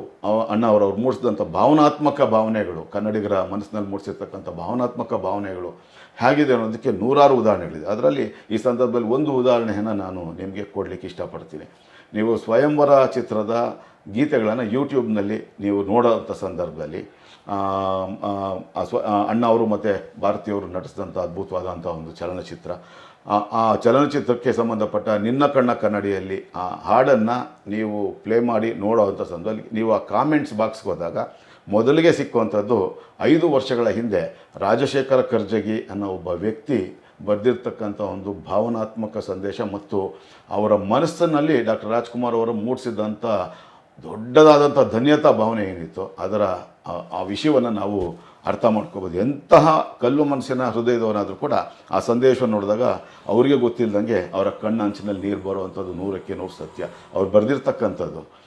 ಅಣ್ಣ ಅವರು ಅವ್ರು ಮೂಡಿಸಿದಂಥ ಭಾವನಾತ್ಮಕ ಭಾವನೆಗಳು, ಕನ್ನಡಿಗರ ಮನಸ್ಸಿನಲ್ಲಿ ಮೂಡಿಸಿರ್ತಕ್ಕಂಥ ಭಾವನಾತ್ಮಕ ಭಾವನೆಗಳು ಹೇಗಿದೆ ಅನ್ನೋದಕ್ಕೆ ನೂರಾರು ಉದಾಹರಣೆಗಳಿದೆ. ಅದರಲ್ಲಿ ಈ ಸಂದರ್ಭದಲ್ಲಿ ಒಂದು ಉದಾಹರಣೆಯನ್ನು ನಾನು ನಿಮಗೆ ಕೊಡಲಿಕ್ಕೆ ಇಷ್ಟಪಡ್ತೀನಿ. ನೀವು ಸ್ವಯಂವರ ಚಿತ್ರದ ಗೀತೆಗಳನ್ನು ಯೂಟ್ಯೂಬ್ನಲ್ಲಿ ನೀವು ನೋಡೋಂಥ ಸಂದರ್ಭದಲ್ಲಿ ಸ್ವ ಆ, ಅಣ್ಣ ಅವರು ಮತ್ತು ಭಾರತೀಯವರು ನಟಿಸಿದಂಥ ಅದ್ಭುತವಾದಂಥ ಒಂದು ಚಲನಚಿತ್ರ. ಆ ಚಲನಚಿತ್ರಕ್ಕೆ ಸಂಬಂಧಪಟ್ಟ ನಿನ್ನ ಕಣ್ಣ ಕನ್ನಡಿಯಲ್ಲಿ ಆ ಹಾಡನ್ನು ನೀವು ಪ್ಲೇ ಮಾಡಿ ನೋಡೋವಂಥ ಸಂದರ್ಭದಲ್ಲಿ ನೀವು ಆ ಕಾಮೆಂಟ್ಸ್ ಬಾಕ್ಸ್ಗೆ ಹೋದಾಗ ಮೊದಲಿಗೆ ಸಿಕ್ಕುವಂಥದ್ದು ಐದು ವರ್ಷಗಳ ಹಿಂದೆ ರಾಜಶೇಖರ ಕರ್ಜಗಿ ಅನ್ನೋ ಒಬ್ಬ ವ್ಯಕ್ತಿ ಬರೆದಿರ್ತಕ್ಕಂಥ ಒಂದು ಭಾವನಾತ್ಮಕ ಸಂದೇಶ ಮತ್ತು ಅವರ ಮನಸ್ಸಿನಲ್ಲಿ ಡಾಕ್ಟರ್ ರಾಜ್ಕುಮಾರ್ ಅವರು ಮೂಡಿಸಿದಂಥ ದೊಡ್ಡದಾದಂಥ ಧನ್ಯತಾ ಭಾವನೆ ಏನಿತ್ತು, ಅದರ ಆ- ವಿಷಯವನ್ನು ನಾವು ಅರ್ಥ ಮಾಡ್ಕೋಬೋದು. ಎಂತಹ ಕಲ್ಲು ಮನಸ್ಸಿನ ಹೃದಯದವನಾದರೂ ಕೂಡ ಆ ಸಂದೇಶವನ್ನು ನೋಡಿದಾಗ ಅವರಿಗೆ ಗೊತ್ತಿಲ್ಲದಂಗೆ ಅವರ ಕಣ್ಣ ಅಂಚಿನಲ್ಲಿ ನೀರು ಬರುವಂಥದ್ದು ನೂರಕ್ಕೆ ನೂರು ಸತ್ಯ. ಅವ್ರು ಬರೆದಿರ್ತಕ್ಕಂಥದ್ದು.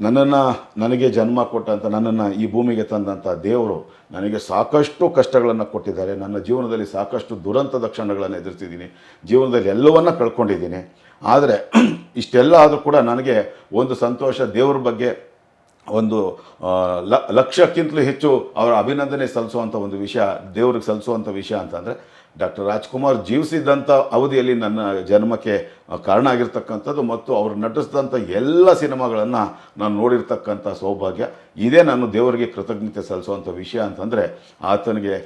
ನನ್ನನ್ನು ನನಗೆ ಜನ್ಮ ಕೊಟ್ಟಂಥ ನನ್ನನ್ನು ಈ ಭೂಮಿಗೆ ತಂದಂಥ ದೇವರು ನನಗೆ ಸಾಕಷ್ಟು ಕಷ್ಟಗಳನ್ನು ಕೊಟ್ಟಿದ್ದಾರೆ. ನನ್ನ ಜೀವನದಲ್ಲಿ ಸಾಕಷ್ಟು ದುರಂತದ ಕ್ಷಣಗಳನ್ನು ಎದುರಿಸಿದ್ದೀನಿ. ಜೀವನದಲ್ಲಿ ಎಲ್ಲವನ್ನ ಕಳ್ಕೊಂಡಿದ್ದೀನಿ. ಆದರೆ ಇಷ್ಟೆಲ್ಲ ಆದರೂ ಕೂಡ ನನಗೆ ಒಂದು ಸಂತೋಷ ದೇವ್ರ ಬಗ್ಗೆ ಒಂದು ಲಕ್ಷಕ್ಕಿಂತಲೂ ಹೆಚ್ಚು ಅವರ ಅಭಿನಂದನೆ ಸಲ್ಲಿಸುವಂಥ ಒಂದು ವಿಷಯ ದೇವ್ರಿಗೆ ಸಲ್ಲಿಸುವಂಥ ವಿಷಯ ಅಂತಂದರೆ ಡಾಕ್ಟರ್ ರಾಜ್ಕುಮಾರ್ ಜೀವಿಸಿದ್ದಂಥ ಅವಧಿಯಲ್ಲಿ ನನ್ನ ಜನ್ಮಕ್ಕೆ ಕಾರಣ ಆಗಿರ್ತಕ್ಕಂಥದ್ದು ಮತ್ತು ಅವರು ನಟಿಸಿದಂಥ ಎಲ್ಲ ಸಿನಿಮಾಗಳನ್ನು ನಾನು ನೋಡಿರ್ತಕ್ಕಂಥ ಸೌಭಾಗ್ಯ. ಇದೇ ನಾನು ದೇವರಿಗೆ ಕೃತಜ್ಞತೆ ಸಲ್ಲಿಸುವಂಥ ವಿಷಯ ಅಂತಂದರೆ, ಆತನಿಗೆ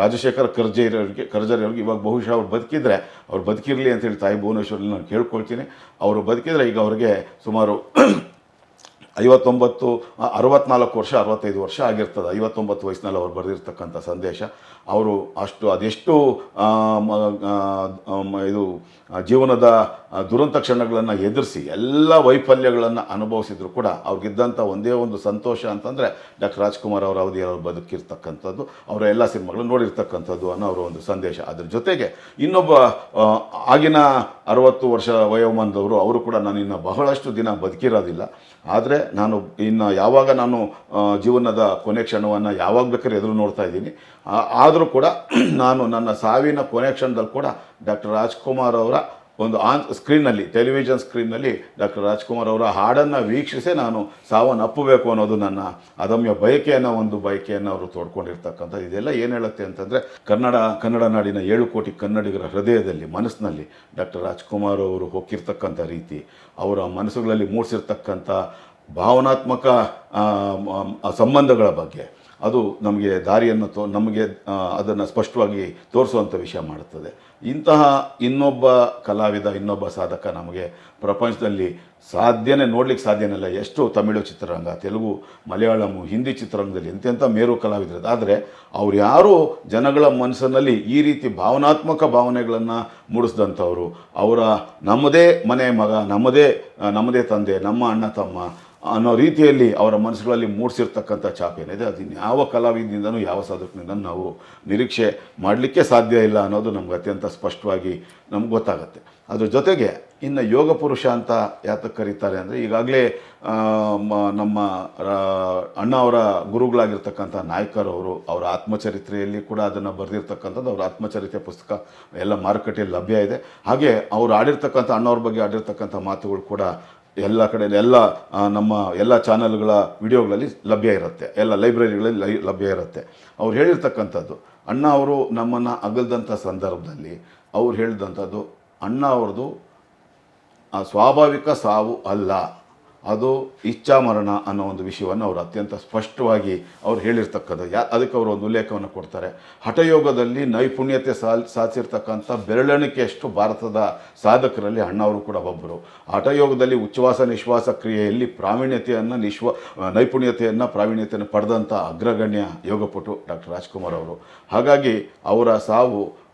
ರಾಜಶೇಖರ್ ಕರ್ಜೇರವ್ರಿಗೆ ಕರ್ಜರಿಯವ್ರಿಗೆ ಇವಾಗ ಬಹುಶಃ ಅವ್ರು ಬದುಕಿದ್ರೆ, ಅವ್ರು ಬದುಕಿರಲಿ ಅಂತೇಳಿ ತಾಯಿ ಭುವನೇಶ್ವರಲ್ಲಿ ನಾನು ಕೇಳ್ಕೊಳ್ತೀನಿ. ಅವರು ಬದುಕಿದ್ರೆ ಈಗ ಅವ್ರಿಗೆ ಸುಮಾರು ಐವತ್ತೊಂಬತ್ತು ಅರವತ್ನಾಲ್ಕು ವರ್ಷ, ಅರವತ್ತೈದು ವರ್ಷ ಆಗಿರ್ತದೆ. ಐವತ್ತೊಂಬತ್ತು ವಯಸ್ಸಿನಲ್ಲಿ ಅವ್ರು ಬರೆದಿರ್ತಕ್ಕಂಥ ಸಂದೇಶ. ಅವರು ಅಷ್ಟು ಅದೆಷ್ಟು ಆ, ಆ, ಆ, ಇದು ಜೀವನದ ದುರಂತ ಕ್ಷಣಗಳನ್ನು ಎದುರಿಸಿ ಎಲ್ಲ ವೈಫಲ್ಯಗಳನ್ನು ಅನುಭವಿಸಿದ್ರು ಕೂಡ ಅವ್ರಿಗಿದ್ದಂಥ ಒಂದೇ ಒಂದು ಸಂತೋಷ ಅಂತಂದರೆ ಡಾಕ್ಟರ್ ರಾಜ್ಕುಮಾರ್ ಅವರ ಅವಧಿಯಲ್ಲಿ ಬದುಕಿರ್ತಕ್ಕಂಥದ್ದು ಅವರ ಎಲ್ಲ ಸಿನಿಮಾಗಳು ನೋಡಿರ್ತಕ್ಕಂಥದ್ದು ಅನ್ನೋ ಅವರ ಒಂದು ಸಂದೇಶ. ಅದ್ರ ಜೊತೆಗೆ ಇನ್ನೊಬ್ಬ ಆಗಿನ ಅರವತ್ತು ವರ್ಷ ವಯೋಮಾನದವರು ಅವರು ಕೂಡ ನಾನು ಇನ್ನು ಬಹಳಷ್ಟು ದಿನ ಬದುಕಿರೋದಿಲ್ಲ. ಆದರೆ ನಾನು ಇನ್ನು ಯಾವಾಗ ನಾನು ಜೀವನದ ಕೊನೆ ಕ್ಷಣವನ್ನು ಯಾವಾಗ ಬೇಕಾದ್ರೆ ಎದುರು ನೋಡ್ತಾ ಇದ್ದೀನಿ. ಆದರೂ ಕೂಡ ನಾನು ನನ್ನ ಸಾವಿನ ಕೊನೆ ಕ್ಷಣದಲ್ಲಿ ಕೂಡ ಡಾಕ್ಟರ್ ರಾಜ್ಕುಮಾರ್ ಅವರ ಒಂದು ಆನ್ ಸ್ಕ್ರೀನ್ನಲ್ಲಿ, ಟೆಲಿವಿಷನ್ ಸ್ಕ್ರೀನ್ನಲ್ಲಿ ಡಾಕ್ಟರ್ ರಾಜ್ಕುಮಾರ್ ಅವರ ಹಾಡನ್ನು ವೀಕ್ಷಿಸೇ ನಾನು ಸಾವನ್ನು ಅಪ್ಪಬೇಕು ಅನ್ನೋದು ನನ್ನ ಅದಮ್ಯ ಬಯಕೆಯನ್ನು, ಒಂದು ಬಯಕೆಯನ್ನು ಅವರು ತೋಡ್ಕೊಂಡಿರ್ತಕ್ಕಂಥ ಇದೆಲ್ಲ ಏನು ಹೇಳುತ್ತೆ ಅಂತಂದರೆ, ಕನ್ನಡ ಕನ್ನಡ ನಾಡಿನ ಏಳು ಕೋಟಿ ಕನ್ನಡಿಗರ ಹೃದಯದಲ್ಲಿ, ಮನಸ್ಸಿನಲ್ಲಿ ಡಾಕ್ಟರ್ ರಾಜ್ಕುಮಾರ್ ಅವರು ಹೋಗಿರ್ತಕ್ಕಂಥ ರೀತಿ, ಅವರ ಮನಸ್ಸುಗಳಲ್ಲಿ ಮೂಡಿಸಿರ್ತಕ್ಕಂಥ ಭಾವನಾತ್ಮಕ ಸಂಬಂಧಗಳ ಬಗ್ಗೆ ಅದು ನಮಗೆ ದಾರಿಯನ್ನು ತೋ, ನಮಗೆ ಅದನ್ನು ಸ್ಪಷ್ಟವಾಗಿ ತೋರಿಸುವಂಥ ವಿಷಯ ಮಾಡುತ್ತದೆ. ಇಂತಹ ಇನ್ನೊಬ್ಬ ಕಲಾವಿದ, ಇನ್ನೊಬ್ಬ ಸಾಧಕ ನಮಗೆ ಪ್ರಪಂಚದಲ್ಲಿ ಸಾಧ್ಯನೇ, ನೋಡ್ಲಿಕ್ಕೆ ಸಾಧ್ಯನಲ್ಲ ಎಷ್ಟು ತಮಿಳು ಚಿತ್ರರಂಗ, ತೆಲುಗು ಮಲಯಾಳಮು ಹಿಂದಿ ಚಿತ್ರರಂಗದಲ್ಲಿ ಎಂತೆಂಥ ಮೇರು ಕಲಾವಿದರು ಆದರೆ ಅವ್ರು ಯಾರು ಜನಗಳ ಮನಸ್ಸಿನಲ್ಲಿ ಈ ರೀತಿ ಭಾವನಾತ್ಮಕ ಭಾವನೆಗಳನ್ನು ಮೂಡಿಸಿದಂಥವ್ರು, ಅವರ ನಮ್ಮದೇ ಮನೆ ಮಗ, ನಮ್ಮದೇ ನಮ್ಮದೇ ತಂದೆ, ನಮ್ಮ ಅಣ್ಣ ತಮ್ಮ ಅನ್ನೋ ರೀತಿಯಲ್ಲಿ ಅವರ ಮನಸ್ಸುಗಳಲ್ಲಿ ಮೂಡಿಸಿರ್ತಕ್ಕಂಥ ಛಾಪ್ ಏನಿದೆ? ಅದು ಯಾವ ಕಲಾವಿದನಿಂದನೂ ಯಾವ ಸಾಧಕನಿಂದ ನಾವು ನಿರೀಕ್ಷೆ ಮಾಡಲಿಕ್ಕೆ ಸಾಧ್ಯ ಇಲ್ಲ ಅನ್ನೋದು ನಮ್ಗೆ ಅತ್ಯಂತ ಸ್ಪಷ್ಟವಾಗಿ ನಮ್ಗೆ ಗೊತ್ತಾಗುತ್ತೆ. ಅದ್ರ ಜೊತೆಗೆ ಇನ್ನು ಯೋಗ ಪುರುಷ ಅಂತ ಯಾತಕ್ಕೆ ಕರೀತಾರೆ ಅಂದರೆ ಈಗಾಗಲೇ ನಮ್ಮ ಅಣ್ಣ ಅವರ ಗುರುಗಳಾಗಿರ್ತಕ್ಕಂಥ ನಾಯಕರವರು ಅವರ ಆತ್ಮಚರಿತ್ರೆಯಲ್ಲಿ ಕೂಡ ಅದನ್ನು ಬರೆದಿರ್ತಕ್ಕಂಥದ್ದು ಅವರ ಆತ್ಮಚರಿತ್ರೆ ಪುಸ್ತಕ ಎಲ್ಲ ಮಾರುಕಟ್ಟೆಯಲ್ಲಿ ಲಭ್ಯ ಇದೆ. ಹಾಗೆ ಅವರು ಆಡಿರ್ತಕ್ಕಂಥ ಅಣ್ಣವ್ರ ಬಗ್ಗೆ ಆಡಿರ್ತಕ್ಕಂಥ ಮಾತುಗಳು ಕೂಡ ಎಲ್ಲ ಕಡೆ ಎಲ್ಲ ನಮ್ಮ ಎಲ್ಲ ಚಾನಲ್ಗಳ ವಿಡಿಯೋಗಳಲ್ಲಿ ಲಭ್ಯ ಇರುತ್ತೆ. ಎಲ್ಲ ಲೈಬ್ರರಿಗಳಲ್ಲಿ ಲೈ, ಲಭ್ಯ ಇರುತ್ತೆ. ಅವ್ರು ಹೇಳಿರ್ತಕ್ಕಂಥದ್ದು, ಅಣ್ಣ ಅವರು ನಮ್ಮನ್ನು ಅಗಲ್ದಂಥ ಸಂದರ್ಭದಲ್ಲಿ ಅವ್ರು ಹೇಳಿದಂಥದ್ದು, ಅಣ್ಣ ಅವ್ರದ್ದು ಸ್ವಾಭಾವಿಕ ಸಾವು ಅಲ್ಲ. ಅದು ಇಚ್ಛಾಮರಣ ಅನ್ನೋ ಒಂದು ವಿಷಯವನ್ನು ಅವರು ಅತ್ಯಂತ ಸ್ಪಷ್ಟವಾಗಿ ಅವ್ರು ಹೇಳಿರ್ತಕ್ಕಂಥ ಯಾ, ಅದಕ್ಕೆ ಅವರು ಒಂದು ಉಲ್ಲೇಖವನ್ನು ಕೊಡ್ತಾರೆ. ಹಠಯೋಗದಲ್ಲಿ ನೈಪುಣ್ಯತೆ ಸಾಲ್, ಸಾಧಿಸಿರ್ತಕ್ಕಂಥ ಬೆರಳೆಣಿಕೆಯಷ್ಟು ಭಾರತದ ಸಾಧಕರಲ್ಲಿ ಅಣ್ಣವರು ಕೂಡ ಒಬ್ಬರು. ಹಠಯೋಗದಲ್ಲಿ ಉಚ್ಛ್ವಾಸ, ನಿಶ್ವಾಸ ಕ್ರಿಯೆಯಲ್ಲಿ ಪ್ರಾವೀಣ್ಯತೆಯನ್ನು, ನಿಶ್ವ ನೈಪುಣ್ಯತೆಯನ್ನು, ಪ್ರಾವೀಣ್ಯತೆಯನ್ನು ಪಡೆದಂಥ ಅಗ್ರಗಣ್ಯ ಯೋಗಪಟು ಡಾಕ್ಟರ್ ರಾಜ್ಕುಮಾರ್ ಅವರು. ಹಾಗಾಗಿ ಅವರ ಸಾವು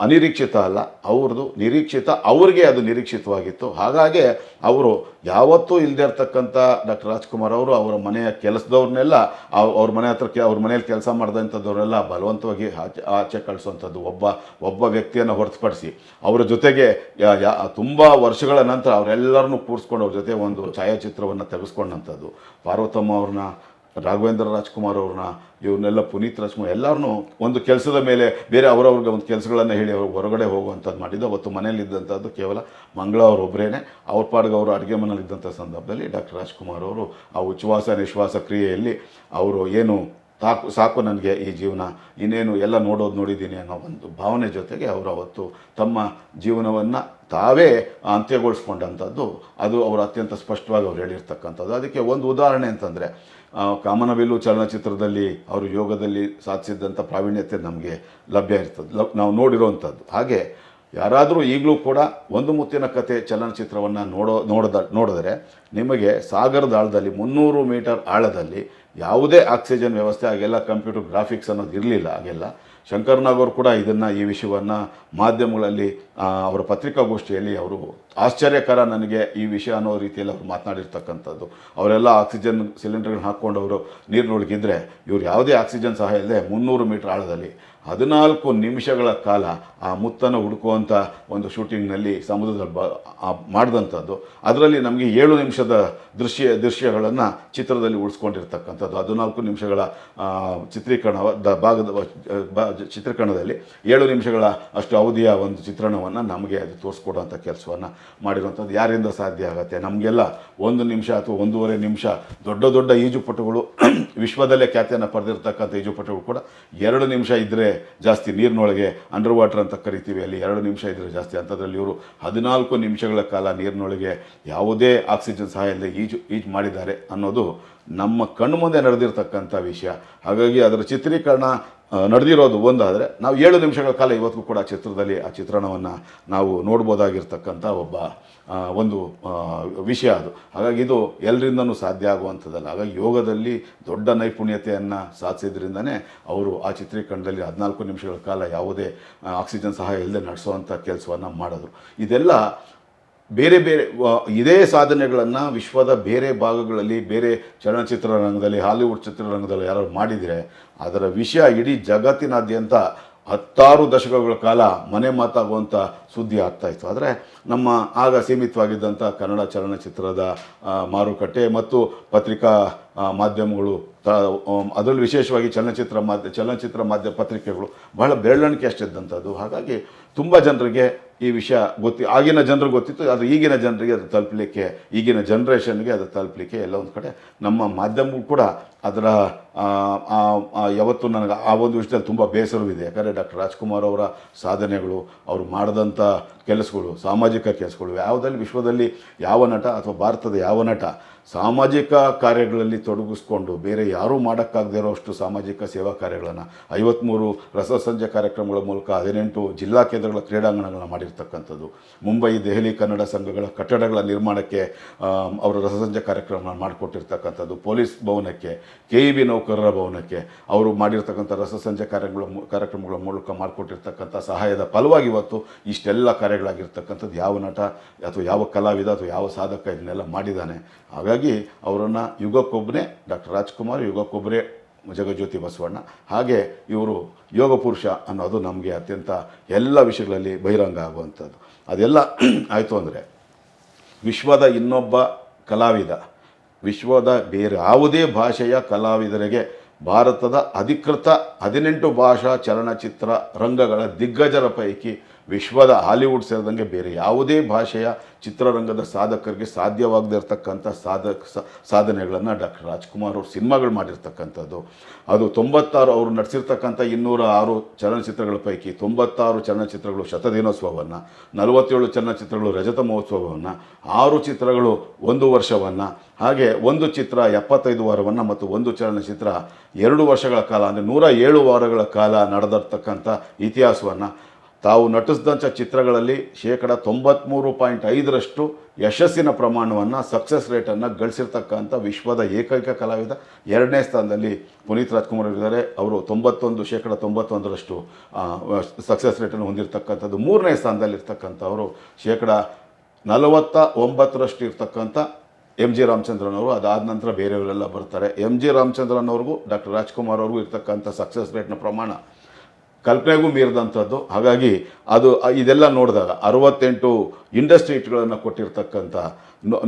ಅನಿರೀಕ್ಷಿತ ಅಲ್ಲ, ಅವ್ರದ್ದು ನಿರೀಕ್ಷಿತ, ಅವ್ರಿಗೆ ಅದು ನಿರೀಕ್ಷಿತವಾಗಿತ್ತು. ಹಾಗಾಗಿ ಅವರು ಯಾವತ್ತೂ ಇಲ್ಲದೆ ಇರ್ತಕ್ಕಂಥ ಡಾಕ್ಟರ್ ರಾಜ್ಕುಮಾರ್ ಅವರು ಅವರ ಮನೆಯ ಕೆಲಸದವ್ರನ್ನೆಲ್ಲ, ಅವ್- ಅವ್ರ ಮನೆ ಹತ್ರ ಕೆ, ಅವ್ರ ಮನೆಯಲ್ಲಿ ಕೆಲಸ ಮಾಡಿದಂಥದ್ದವರೆಲ್ಲ ಬಲವಂತವಾಗಿ ಆಚೆ ಆಚೆ ಕಳಿಸುವಂಥದ್ದು, ಒಬ್ಬ ಒಬ್ಬ ವ್ಯಕ್ತಿಯನ್ನು ಹೊರತುಪಡಿಸಿ. ಅವರ ಜೊತೆಗೆ ತುಂಬ ವರ್ಷಗಳ ನಂತರ ಅವರೆಲ್ಲರನ್ನೂ ಕೂರಿಸ್ಕೊಂಡು ಅವ್ರ ಜೊತೆ ಒಂದು ಛಾಯಾಚಿತ್ರವನ್ನು ತೆಗೆಸ್ಕೊಂಡಂಥದ್ದು. ಪಾರ್ವತಮ್ಮ ಅವ್ರನ್ನ ರಾಘವೇಂದ್ರ ರಾಜ್ಕುಮಾರ್ ಅವ್ರನ್ನ, ಇವ್ರನ್ನೆಲ್ಲ ಪುನೀತ್ ರಾಜ್ಕುಮಾರ್ ಎಲ್ಲರನ್ನೂ ಒಂದು ಕೆಲಸದ ಮೇಲೆ ಬೇರೆ ಅವರವ್ರಿಗೆ ಒಂದು ಕೆಲಸಗಳನ್ನು ಹೇಳಿ ಅವ್ರು ಹೊರಗಡೆ ಹೋಗುವಂಥದ್ದು ಮಾಡಿದ್ದು. ಅವತ್ತು ಮನೆಯಲ್ಲಿದ್ದಂಥದ್ದು ಕೇವಲ ಮಂಗಳ ಅವರೊಬ್ಬರೇನೆ ಅವ್ರ ಪಾಡ್ಗೆ ಅವರು ಅಡುಗೆ ಮನೆಯಲ್ಲಿದ್ದಂಥ ಸಂದರ್ಭದಲ್ಲಿ ಡಾಕ್ಟರ್ ರಾಜ್ಕುಮಾರ್ ಅವರು ಆ ಉಚ್ಛ್ವಾಸ ನಿಶ್ವಾಸ ಕ್ರಿಯೆಯಲ್ಲಿ ಅವರು ಏನು ಸಾಕು ಸಾಕು ನನಗೆ ಈ ಜೀವನ, ಇನ್ನೇನು ಎಲ್ಲ ನೋಡೋದು ನೋಡಿದ್ದೀನಿ ಅನ್ನೋ ಒಂದು ಭಾವನೆ ಜೊತೆಗೆ ಅವರು ಅವತ್ತು ತಮ್ಮ ಜೀವನವನ್ನು ತಾವೇ ಅಂತ್ಯಗೊಳಿಸ್ಕೊಂಡಂಥದ್ದು. ಅದು ಅವರು ಅತ್ಯಂತ ಸ್ಪಷ್ಟವಾಗಿ ಅವ್ರು ಹೇಳಿರ್ತಕ್ಕಂಥದ್ದು. ಅದಕ್ಕೆ ಒಂದು ಉದಾಹರಣೆ ಅಂತಂದರೆ ಕಾಮನಬಿಲ್ಲು ಚಲನಚಿತ್ರದಲ್ಲಿ ಅವರು ಯೋಗದಲ್ಲಿ ಸಾಧಿಸಿದ್ದಂಥ ಪ್ರಾವೀಣ್ಯತೆ ನಮಗೆ ಲಭ್ಯ ಇರ್ತದೆ. ಲಭ್, ನಾವು ನೋಡಿರೋವಂಥದ್ದು. ಹಾಗೆ ಯಾರಾದರೂ ಈಗಲೂ ಕೂಡ ಒಂದು ಮುತ್ತಿನ ಕತೆ ಚಲನಚಿತ್ರವನ್ನು ನೋಡೋ, ನೋಡದ, ನೋಡಿದರೆ ನಿಮಗೆ ಸಾಗರದ ಆಳದಲ್ಲಿ, ಮುನ್ನೂರು ಮೀಟರ್ ಆಳದಲ್ಲಿ ಯಾವುದೇ ಆಕ್ಸಿಜನ್ ವ್ಯವಸ್ಥೆ, ಹಾಗೆಲ್ಲ ಕಂಪ್ಯೂಟರ್ ಗ್ರಾಫಿಕ್ಸ್ ಅನ್ನೋದು ಇರಲಿಲ್ಲ ಆಗೆಲ್ಲ ಶಂಕರ್ನಾಗ್ ಕೂಡ ಇದನ್ನು ಈ ವಿಷಯವನ್ನು ಮಾಧ್ಯಮಗಳಲ್ಲಿ ಅವರ ಪತ್ರಿಕಾಗೋಷ್ಠಿಯಲ್ಲಿ ಅವರು ಆಶ್ಚರ್ಯಕರ ನನಗೆ ಈ ವಿಷಯ ಅನ್ನೋ ರೀತಿಯಲ್ಲಿ ಅವರು ಮಾತನಾಡಿರ್ತಕ್ಕಂಥದ್ದು. ಅವರೆಲ್ಲ ಆಕ್ಸಿಜನ್ ಸಿಲಿಂಡರ್ಗಳನ್ನ ಹಾಕ್ಕೊಂಡು ಅವರು ನೀರಿನೊಳಗಿದ್ರೆ ಇವ್ರು ಯಾವುದೇ ಆಕ್ಸಿಜನ್ ಸಹ ಇಲ್ಲದೆ ಮುನ್ನೂರು ಮೀಟರ್ ಆಳದಲ್ಲಿ ಹದಿನಾಲ್ಕು ನಿಮಿಷಗಳ ಕಾಲ ಆ ಮುತ್ತನ್ನು ಹುಡುಕುವಂಥ ಒಂದು ಶೂಟಿಂಗ್ನಲ್ಲಿ ಸಮುದ್ರದ ಬ ಮಾಡಿದಂಥದ್ದು. ಅದರಲ್ಲಿ ನಮಗೆ ಏಳು ನಿಮಿಷದ ದೃಶ್ಯ, ದೃಶ್ಯಗಳನ್ನು ಚಿತ್ರದಲ್ಲಿ ಉಳಿಸ್ಕೊಂಡಿರ್ತಕ್ಕಂಥದ್ದು. ಹದಿನಾಲ್ಕು ನಿಮಿಷಗಳ ಚಿತ್ರೀಕರಣ ಚಿತ್ರೀಕರಣದ ಭಾಗದ ಚಿತ್ರೀಕರಣದಲ್ಲಿ ಏಳು ನಿಮಿಷಗಳ ಅಷ್ಟು ಅವಧಿಯ ಒಂದು ಚಿತ್ರಣವನ್ನು ನಮಗೆ ಅದು ತೋರಿಸ್ಕೊಡುವಂಥ ಕೆಲಸವನ್ನು ಮಾಡಿರುವಂಥದ್ದು. ಯಾರಿಂದ ಸಾಧ್ಯ ಆಗುತ್ತೆ? ನಮಗೆಲ್ಲ ಒಂದು ನಿಮಿಷ ಅಥವಾ ಒಂದೂವರೆ ನಿಮಿಷ ದೊಡ್ಡ ದೊಡ್ಡ ಈಜುಪಟುಗಳು, ವಿಶ್ವದಲ್ಲೇ ಖ್ಯಾತಿಯನ್ನು ಪಡೆದಿರ್ತಕ್ಕಂಥ ಈಜುಪಟುಗಳು ಕೂಡ ಎರಡು ನಿಮಿಷ ಇದ್ದರೆ ಜಾಸ್ತಿ ನೀರಿನೊಳಗೆ ಅಂಡರ್ ವಾಟರ್ ಅಂತ ಕರಿತೀವಿ. ಅಲ್ಲಿ ಎರಡು ನಿಮಿಷ ಇದ್ದರೆ ಜಾಸ್ತಿ. ಅಂಥದ್ರಲ್ಲಿ ಇವರು ಹದಿನಾಲ್ಕು ನಿಮಿಷಗಳ ಕಾಲ ನೀರಿನೊಳಗೆ ಯಾವುದೇ ಆಕ್ಸಿಜನ್ ಸಹಾಯ ಇಲ್ಲದೆ ಈಜು ಈಜು ಮಾಡಿದ್ದಾರೆ ಅನ್ನೋದು ನಮ್ಮ ಕಣ್ಣು ಮುಂದೆ ನಡೆದಿರ್ತಕ್ಕಂಥ ವಿಷಯ. ಹಾಗಾಗಿ ಅದರ ಚಿತ್ರೀಕರಣ ನಡೆದಿರೋದು ಒಂದಾದರೆ ನಾವು ಏಳು ನಿಮಿಷಗಳ ಕಾಲ ಇವತ್ತಿಗೂ ಕೂಡ ಚಿತ್ರದಲ್ಲಿ, ಆ ಚಿತ್ರಣವನ್ನು ನಾವು ನೋಡ್ಬೋದಾಗಿರ್ತಕ್ಕಂಥ ಒಬ್ಬ ಒಂದು ವಿಷಯ ಅದು. ಹಾಗಾಗಿ ಇದು ಎಲ್ಲರಿಂದನೂ ಸಾಧ್ಯ ಆಗುವಂಥದ್ದಲ್ಲ. ಹಾಗಾಗಿ ಯೋಗದಲ್ಲಿ ದೊಡ್ಡ ನೈಪುಣ್ಯತೆಯನ್ನು ಸಾಧಿಸಿದ್ರಿಂದನೇ ಅವರು ಆ ಚಿತ್ರೀಕರಣದಲ್ಲಿ ಹದಿನಾಲ್ಕು ನಿಮಿಷಗಳ ಕಾಲ ಯಾವುದೇ ಆಕ್ಸಿಜನ್ ಸಹಾಯ ಇಲ್ಲದೆ ನಡೆಸುವಂಥ ಕೆಲಸವನ್ನು ಮಾಡಿದ್ರು. ಇದೆಲ್ಲ ಬೇರೆ ಬೇರೆ ಇದೇ ಸಾಧನೆಗಳನ್ನು ವಿಶ್ವದ ಬೇರೆ ಭಾಗಗಳಲ್ಲಿ, ಬೇರೆ ಚಲನಚಿತ್ರರಂಗದಲ್ಲಿ, ಹಾಲಿವುಡ್ ಚಿತ್ರರಂಗದಲ್ಲಿ ಯಾರು ಮಾಡಿದರೆ ಅದರ ವಿಷಯ ಇಡೀ ಜಗತ್ತಿನಾದ್ಯಂತ ಹತ್ತಾರು ದಶಕಗಳ ಕಾಲ ಮನೆ ಮಾತಾಗುವಂಥ ಸುದ್ದಿ ಆಗ್ತಾ ಇತ್ತು. ಆದರೆ ನಮ್ಮ ಆಗ ಸೀಮಿತವಾಗಿದ್ದಂಥ ಕನ್ನಡ ಚಲನಚಿತ್ರದ ಮಾರುಕಟ್ಟೆ ಮತ್ತು ಪತ್ರಿಕಾ ಮಾಧ್ಯಮಗಳು, ತ ಅದರಲ್ಲಿ ವಿಶೇಷವಾಗಿ ಚಲನಚಿತ್ರ ಮಾಧ್ಯ ಚಲನಚಿತ್ರ ಮಾಧ್ಯ, ಪತ್ರಿಕೆಗಳು ಬಹಳ ಬೆರಳಿಕೆ ಅಷ್ಟಿದ್ದಂಥದ್ದು ಹಾಗಾಗಿ ತುಂಬ ಜನರಿಗೆ ಈ ವಿಷಯ ಗೊತ್ತಿ, ಆಗಿನ ಜನರಿಗೆ ಗೊತ್ತಿತ್ತು, ಆದರೆ ಈಗಿನ ಜನರಿಗೆ ಅದು ತಲುಪಲಿಕ್ಕೆ, ಈಗಿನ ಜನ್ರೇಷನ್ಗೆ ಅದು ತಲುಪಲಿಕ್ಕೆ ಎಲ್ಲ ಒಂದು ಕಡೆ. ನಮ್ಮ ಮಾಧ್ಯಮಗಳು ಕೂಡ ಅದರ ಯಾವತ್ತೂ ನನಗೆ ಆ ಒಂದು ವಿಷಯದಲ್ಲಿ ತುಂಬ ಬೇಸರವಿದೆ. ಯಾಕಂದರೆ ಡಾಕ್ಟರ್ ರಾಜ್ಕುಮಾರ್ ಅವರ ಸಾಧನೆಗಳು, ಅವರು ಮಾಡಿದಂಥ ಕೆಲಸಗಳು, ಸಾಮಾಜಿಕ ಕೆಲಸಗಳು, ಯಾವುದಲ್ಲಿ ವಿಶ್ವದಲ್ಲಿ ಯಾವ ನಟ ಅಥವಾ ಭಾರತದ ಯಾವ ನಟ ಸಾಮಾಜಿಕ ಕಾರ್ಯಗಳಲ್ಲಿ ತೊಡಗಿಸ್ಕೊಂಡು ಬೇರೆ ಯಾರೂ ಮಾಡೋಕ್ಕಾಗದೇ ಇರೋಷ್ಟು ಸಾಮಾಜಿಕ ಸೇವಾ ಕಾರ್ಯಗಳನ್ನು ಐವತ್ತ್ಮೂರು ರಸಸಂಜೆ ಕಾರ್ಯಕ್ರಮಗಳ ಮೂಲಕ ಹದಿನೆಂಟು ಜಿಲ್ಲಾ ಕೇಂದ್ರಗಳ ಕ್ರೀಡಾಂಗಣಗಳನ್ನು ಮಾಡಿರ್ತಕ್ಕಂಥದ್ದು. ಮುಂಬೈ, ದೆಹಲಿ, ಕನ್ನಡ ಸಂಘಗಳ ಕಟ್ಟಡಗಳ ನಿರ್ಮಾಣಕ್ಕೆ ಅವರ ರಸಸಂಜೆ ಕಾರ್ಯಕ್ರಮಗಳನ್ನು ಮಾಡಿಕೊಟ್ಟಿರ್ತಕ್ಕಂಥದ್ದು. ಪೊಲೀಸ್ ಭವನಕ್ಕೆ, ಕೆ ಇ ಬಿ ನೌಕರರ ಭವನಕ್ಕೆ ಅವರು ಮಾಡಿರ್ತಕ್ಕಂಥ ರಸಸಂಜೆ ಕಾರ್ಯಗಳ ಕಾರ್ಯಕ್ರಮಗಳ ಮೂಲಕ ಮಾಡಿಕೊಟ್ಟಿರ್ತಕ್ಕಂಥ ಸಹಾಯದ ಫಲವಾಗಿ ಇವತ್ತು ಇಷ್ಟೆಲ್ಲ ಕಾರ್ಯಗಳಾಗಿರ್ತಕ್ಕಂಥದ್ದು ಯಾವ ನಟ ಅಥವಾ ಯಾವ ಕಲಾವಿದ ಅಥವಾ ಯಾವ ಸಾಧಕ ಇದನ್ನೆಲ್ಲ ಮಾಡಿದ್ದಾನೆ. ಹಾಗಾಗಿ ಅವರನ್ನು ಯುಗಕ್ಕೊಬ್ಬನೇ ಡಾಕ್ಟರ್ ರಾಜ್ಕುಮಾರ್, ಯುಗಕ್ಕೊಬ್ಬರೇ ಜಗಜ್ಯೋತಿ ಬಸವಣ್ಣ, ಹಾಗೆ ಇವರು ಯೋಗ ಪುರುಷ ಅನ್ನೋದು ನಮಗೆ ಅತ್ಯಂತ ಎಲ್ಲ ವಿಷಯಗಳಲ್ಲಿ ಬಹಿರಂಗ ಆಗುವಂಥದ್ದು. ಅದೆಲ್ಲ [clears throat] ಆಯಿತು ಅಂದರೆ ವಿಶ್ವದ ಇನ್ನೊಬ್ಬ ಕಲಾವಿದ, ವಿಶ್ವದ ಬೇರೆ ಯಾವುದೇ ಭಾಷೆಯ ಕಲಾವಿದರಿಗೆ ಭಾರತದ ಅಧಿಕೃತ ಹದಿನೆಂಟು ಭಾಷಾ ಚಲನಚಿತ್ರ ರಂಗಗಳ ದಿಗ್ಗಜರ ಪೈಕಿ ವಿಶ್ವದ ಹಾಲಿವುಡ್ ಸೇರಿದಂಗೆ ಬೇರೆ ಯಾವುದೇ ಭಾಷೆಯ ಚಿತ್ರರಂಗದ ಸಾಧಕರಿಗೆ ಸಾಧ್ಯವಾಗದೇ ಇರತಕ್ಕಂಥ ಸಾಧಕ ಸಾಧನೆಗಳನ್ನು ಡಾಕ್ಟರ್ ರಾಜ್ಕುಮಾರ್ ಅವರು ಸಿನಿಮಾಗಳು ಮಾಡಿರ್ತಕ್ಕಂಥದ್ದು. ಅದು ತೊಂಬತ್ತಾರು ಅವರು ನಡೆಸಿರ್ತಕ್ಕಂಥ ಇನ್ನೂರ ಆರು ಚಲನಚಿತ್ರಗಳ ಪೈಕಿ ತೊಂಬತ್ತಾರು ಚಲನಚಿತ್ರಗಳು ಶತದಿನೋತ್ಸವವನ್ನು, ನಲವತ್ತೇಳು ಚಲನಚಿತ್ರಗಳು ರಜತ ಮಹೋತ್ಸವವನ್ನು ಆರು ಚಿತ್ರಗಳು ಒಂದು ವರ್ಷವನ್ನು, ಹಾಗೆ ಒಂದು ಚಿತ್ರ ಎಪ್ಪತ್ತೈದು ವಾರವನ್ನು ಮತ್ತು ಒಂದು ಚಲನಚಿತ್ರ ಎರಡು ವರ್ಷಗಳ ಕಾಲ, ಅಂದರೆ ನೂರ ಏಳು ವಾರಗಳ ಕಾಲ ನಡೆದಿರ್ತಕ್ಕಂಥ ಇತಿಹಾಸವನ್ನು ತಾವು ನಟಿಸಿದಂಥ ಚಿತ್ರಗಳಲ್ಲಿ ಶೇಕಡ ತೊಂಬತ್ತ್ಮೂರು ಪಾಯಿಂಟ್ ಐದರಷ್ಟು ಯಶಸ್ಸಿನ ಪ್ರಮಾಣವನ್ನು ಸಕ್ಸಸ್ ರೇಟನ್ನು ಗಳಿಸಿರ್ತಕ್ಕಂಥ ವಿಶ್ವದ ಏಕೈಕ ಕಲಾವಿದ. ಎರಡನೇ ಸ್ಥಾನದಲ್ಲಿ ಪುನೀತ್ ರಾಜ್ಕುಮಾರ್ ಇದ್ದಾರೆ. ಅವರು ತೊಂಬತ್ತೊಂದು, ಶೇಕಡ ತೊಂಬತ್ತೊಂದರಷ್ಟು ಸಕ್ಸಸ್ ರೇಟನ್ನು ಹೊಂದಿರತಕ್ಕಂಥದ್ದು. ಮೂರನೇ ಸ್ಥಾನದಲ್ಲಿರ್ತಕ್ಕಂಥವರು ಶೇಕಡ ನಲವತ್ತ ಒಂಬತ್ತರಷ್ಟು ಇರ್ತಕ್ಕಂಥ ಎಂ ಜಿ ರಾಮಚಂದ್ರನ್ ಅವರು. ಅದಾದ ನಂತರ ಬೇರೆಯವರೆಲ್ಲ ಬರ್ತಾರೆ. ಎಂ ಜಿ ರಾಮಚಂದ್ರನ್ ಅವ್ರಿಗೂ, ಡಾಕ್ಟರ್ ರಾಜ್ಕುಮಾರ್ ಅವ್ರಿಗೂ ಇರ್ತಕ್ಕಂಥ ಸಕ್ಸಸ್ ರೇಟ್ನ ಪ್ರಮಾಣ ಕಲ್ಪನೆಗೂ ಮೀರಿದಂಥದ್ದು. ಹಾಗಾಗಿ ಅದು ಇದೆಲ್ಲ ನೋಡಿದಾಗ ಅರುವತ್ತೆಂಟು ಇಂಡಸ್ಟ್ರೀಟ್ಗಳನ್ನು ಕೊಟ್ಟಿರ್ತಕ್ಕಂಥ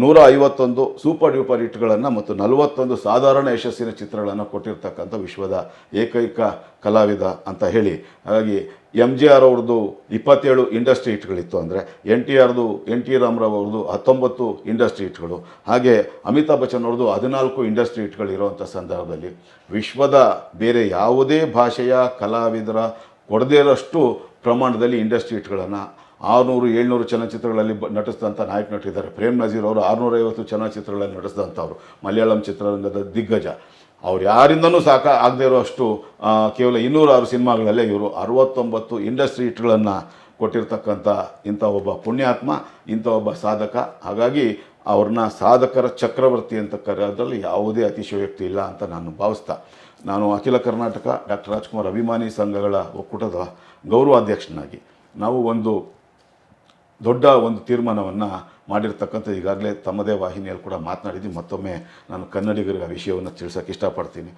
ನೂರ ಐವತ್ತೊಂದು ಸೂಪರ್ ಡ್ಯೂಪರ್ ಹಿಟ್ಗಳನ್ನು ಮತ್ತು ನಲವತ್ತೊಂದು ಸಾಧಾರಣ ಯಶಸ್ಸಿನ ಚಿತ್ರಗಳನ್ನು ಕೊಟ್ಟಿರ್ತಕ್ಕಂಥ ವಿಶ್ವದ ಏಕೈಕ ಕಲಾವಿದ ಅಂತ ಹೇಳಿ. ಹಾಗಾಗಿ ಎಂ ಜಿ ಆರ್ ಅವ್ರದ್ದು ಇಪ್ಪತ್ತೇಳು ಇಂಡಸ್ಟ್ರಿ ಹಿಟ್ಗಳಿತ್ತು ಅಂದರೆ ಎನ್ ಟಿ ಆರ್ದು ಎನ್ ಟಿ ರಾಮರಾವ್ ಅವ್ರದ್ದು ಹತ್ತೊಂಬತ್ತು ಇಂಡಸ್ಟ್ರಿ ಹಿಟ್ಗಳು. ಹಾಗೆ ಅಮಿತಾಬ್ ಬಚ್ಚನ್ ಅವ್ರದ್ದು ಹದಿನಾಲ್ಕು ಇಂಡಸ್ಟ್ರಿ ಹಿಟ್ಗಳು ಇರುವಂಥ ಸಂದರ್ಭದಲ್ಲಿ ವಿಶ್ವದ ಬೇರೆ ಯಾವುದೇ ಭಾಷೆಯ ಕಲಾವಿದರ ಕೊಡದೇ ಇರೋಷ್ಟು ಪ್ರಮಾಣದಲ್ಲಿ ಇಂಡಸ್ಟ್ರಿ ಹಿಟ್ಗಳನ್ನು ಆರುನೂರು ಏಳ್ನೂರು ಚಲನಚಿತ್ರಗಳಲ್ಲಿ ಬ ನಟಿಸಿದಂಥ ನಾಯಕ ನಟಿದ್ದಾರೆ. ಪ್ರೇಮ್ ನಜೀರ್ ಅವರು ಆರುನೂರೈವತ್ತು ಚಲನಚಿತ್ರಗಳಲ್ಲಿ ನಟಿಸಿದಂಥವ್ರು ಮಲಯಾಳಂ ಚಿತ್ರರಂಗದ ದಿಗ್ಗಜ. ಅವ್ರು ಯಾರಿಂದನೂ ಸಾಕ ಆಗದೇ ಇರೋಷ್ಟು ಆ, ಕೇವಲ ಇನ್ನೂರಾರು ಸಿನಿಮಾಗಳಲ್ಲೇ ಇವರು ಅರವತ್ತೊಂಬತ್ತು ಇಂಡಸ್ಟ್ರಿ ಹಿಟ್ಗಳನ್ನು ಕೊಟ್ಟಿರ್ತಕ್ಕಂಥ ಇಂಥ ಒಬ್ಬ ಪುಣ್ಯಾತ್ಮ ಇಂಥ ಒಬ್ಬ ಸಾಧಕ. ಹಾಗಾಗಿ ಅವ್ರನ್ನ ಸಾಧಕರ ಚಕ್ರವರ್ತಿ ಅಂತ ಕರೆಯೋದ್ರಲ್ಲಿ ಯಾವುದೇ ಅತಿಶಯೋಕ್ತಿ ಇಲ್ಲ ಅಂತ ನಾನು ಭಾವಿಸ್ತಾ. ನಾನು ಅಖಿಲ ಕರ್ನಾಟಕ ಡಾಕ್ಟರ್ ರಾಜ್ಕುಮಾರ್ ಅಭಿಮಾನಿ ಸಂಘಗಳ ಒಕ್ಕೂಟದ ಗೌರವಾಧ್ಯಕ್ಷನಾಗಿ. ನಾವು ಒಂದು ದೊಡ್ಡ ಒಂದು ತೀರ್ಮಾನವನ್ನು ಮಾಡಿರ್ತಕ್ಕಂಥ ಈಗಾಗಲೇ ತಮ್ಮದೇ ವಾಹಿನಿಯಲ್ಲಿ ಕೂಡ ಮಾತನಾಡಿದ್ದೀನಿ. ಮತ್ತೊಮ್ಮೆ ನಾನು ಕನ್ನಡಿಗರಿಗೆ ಆ ವಿಷಯವನ್ನು ತಿಳಿಸೋಕೆ ಇಷ್ಟಪಡ್ತೀನಿ.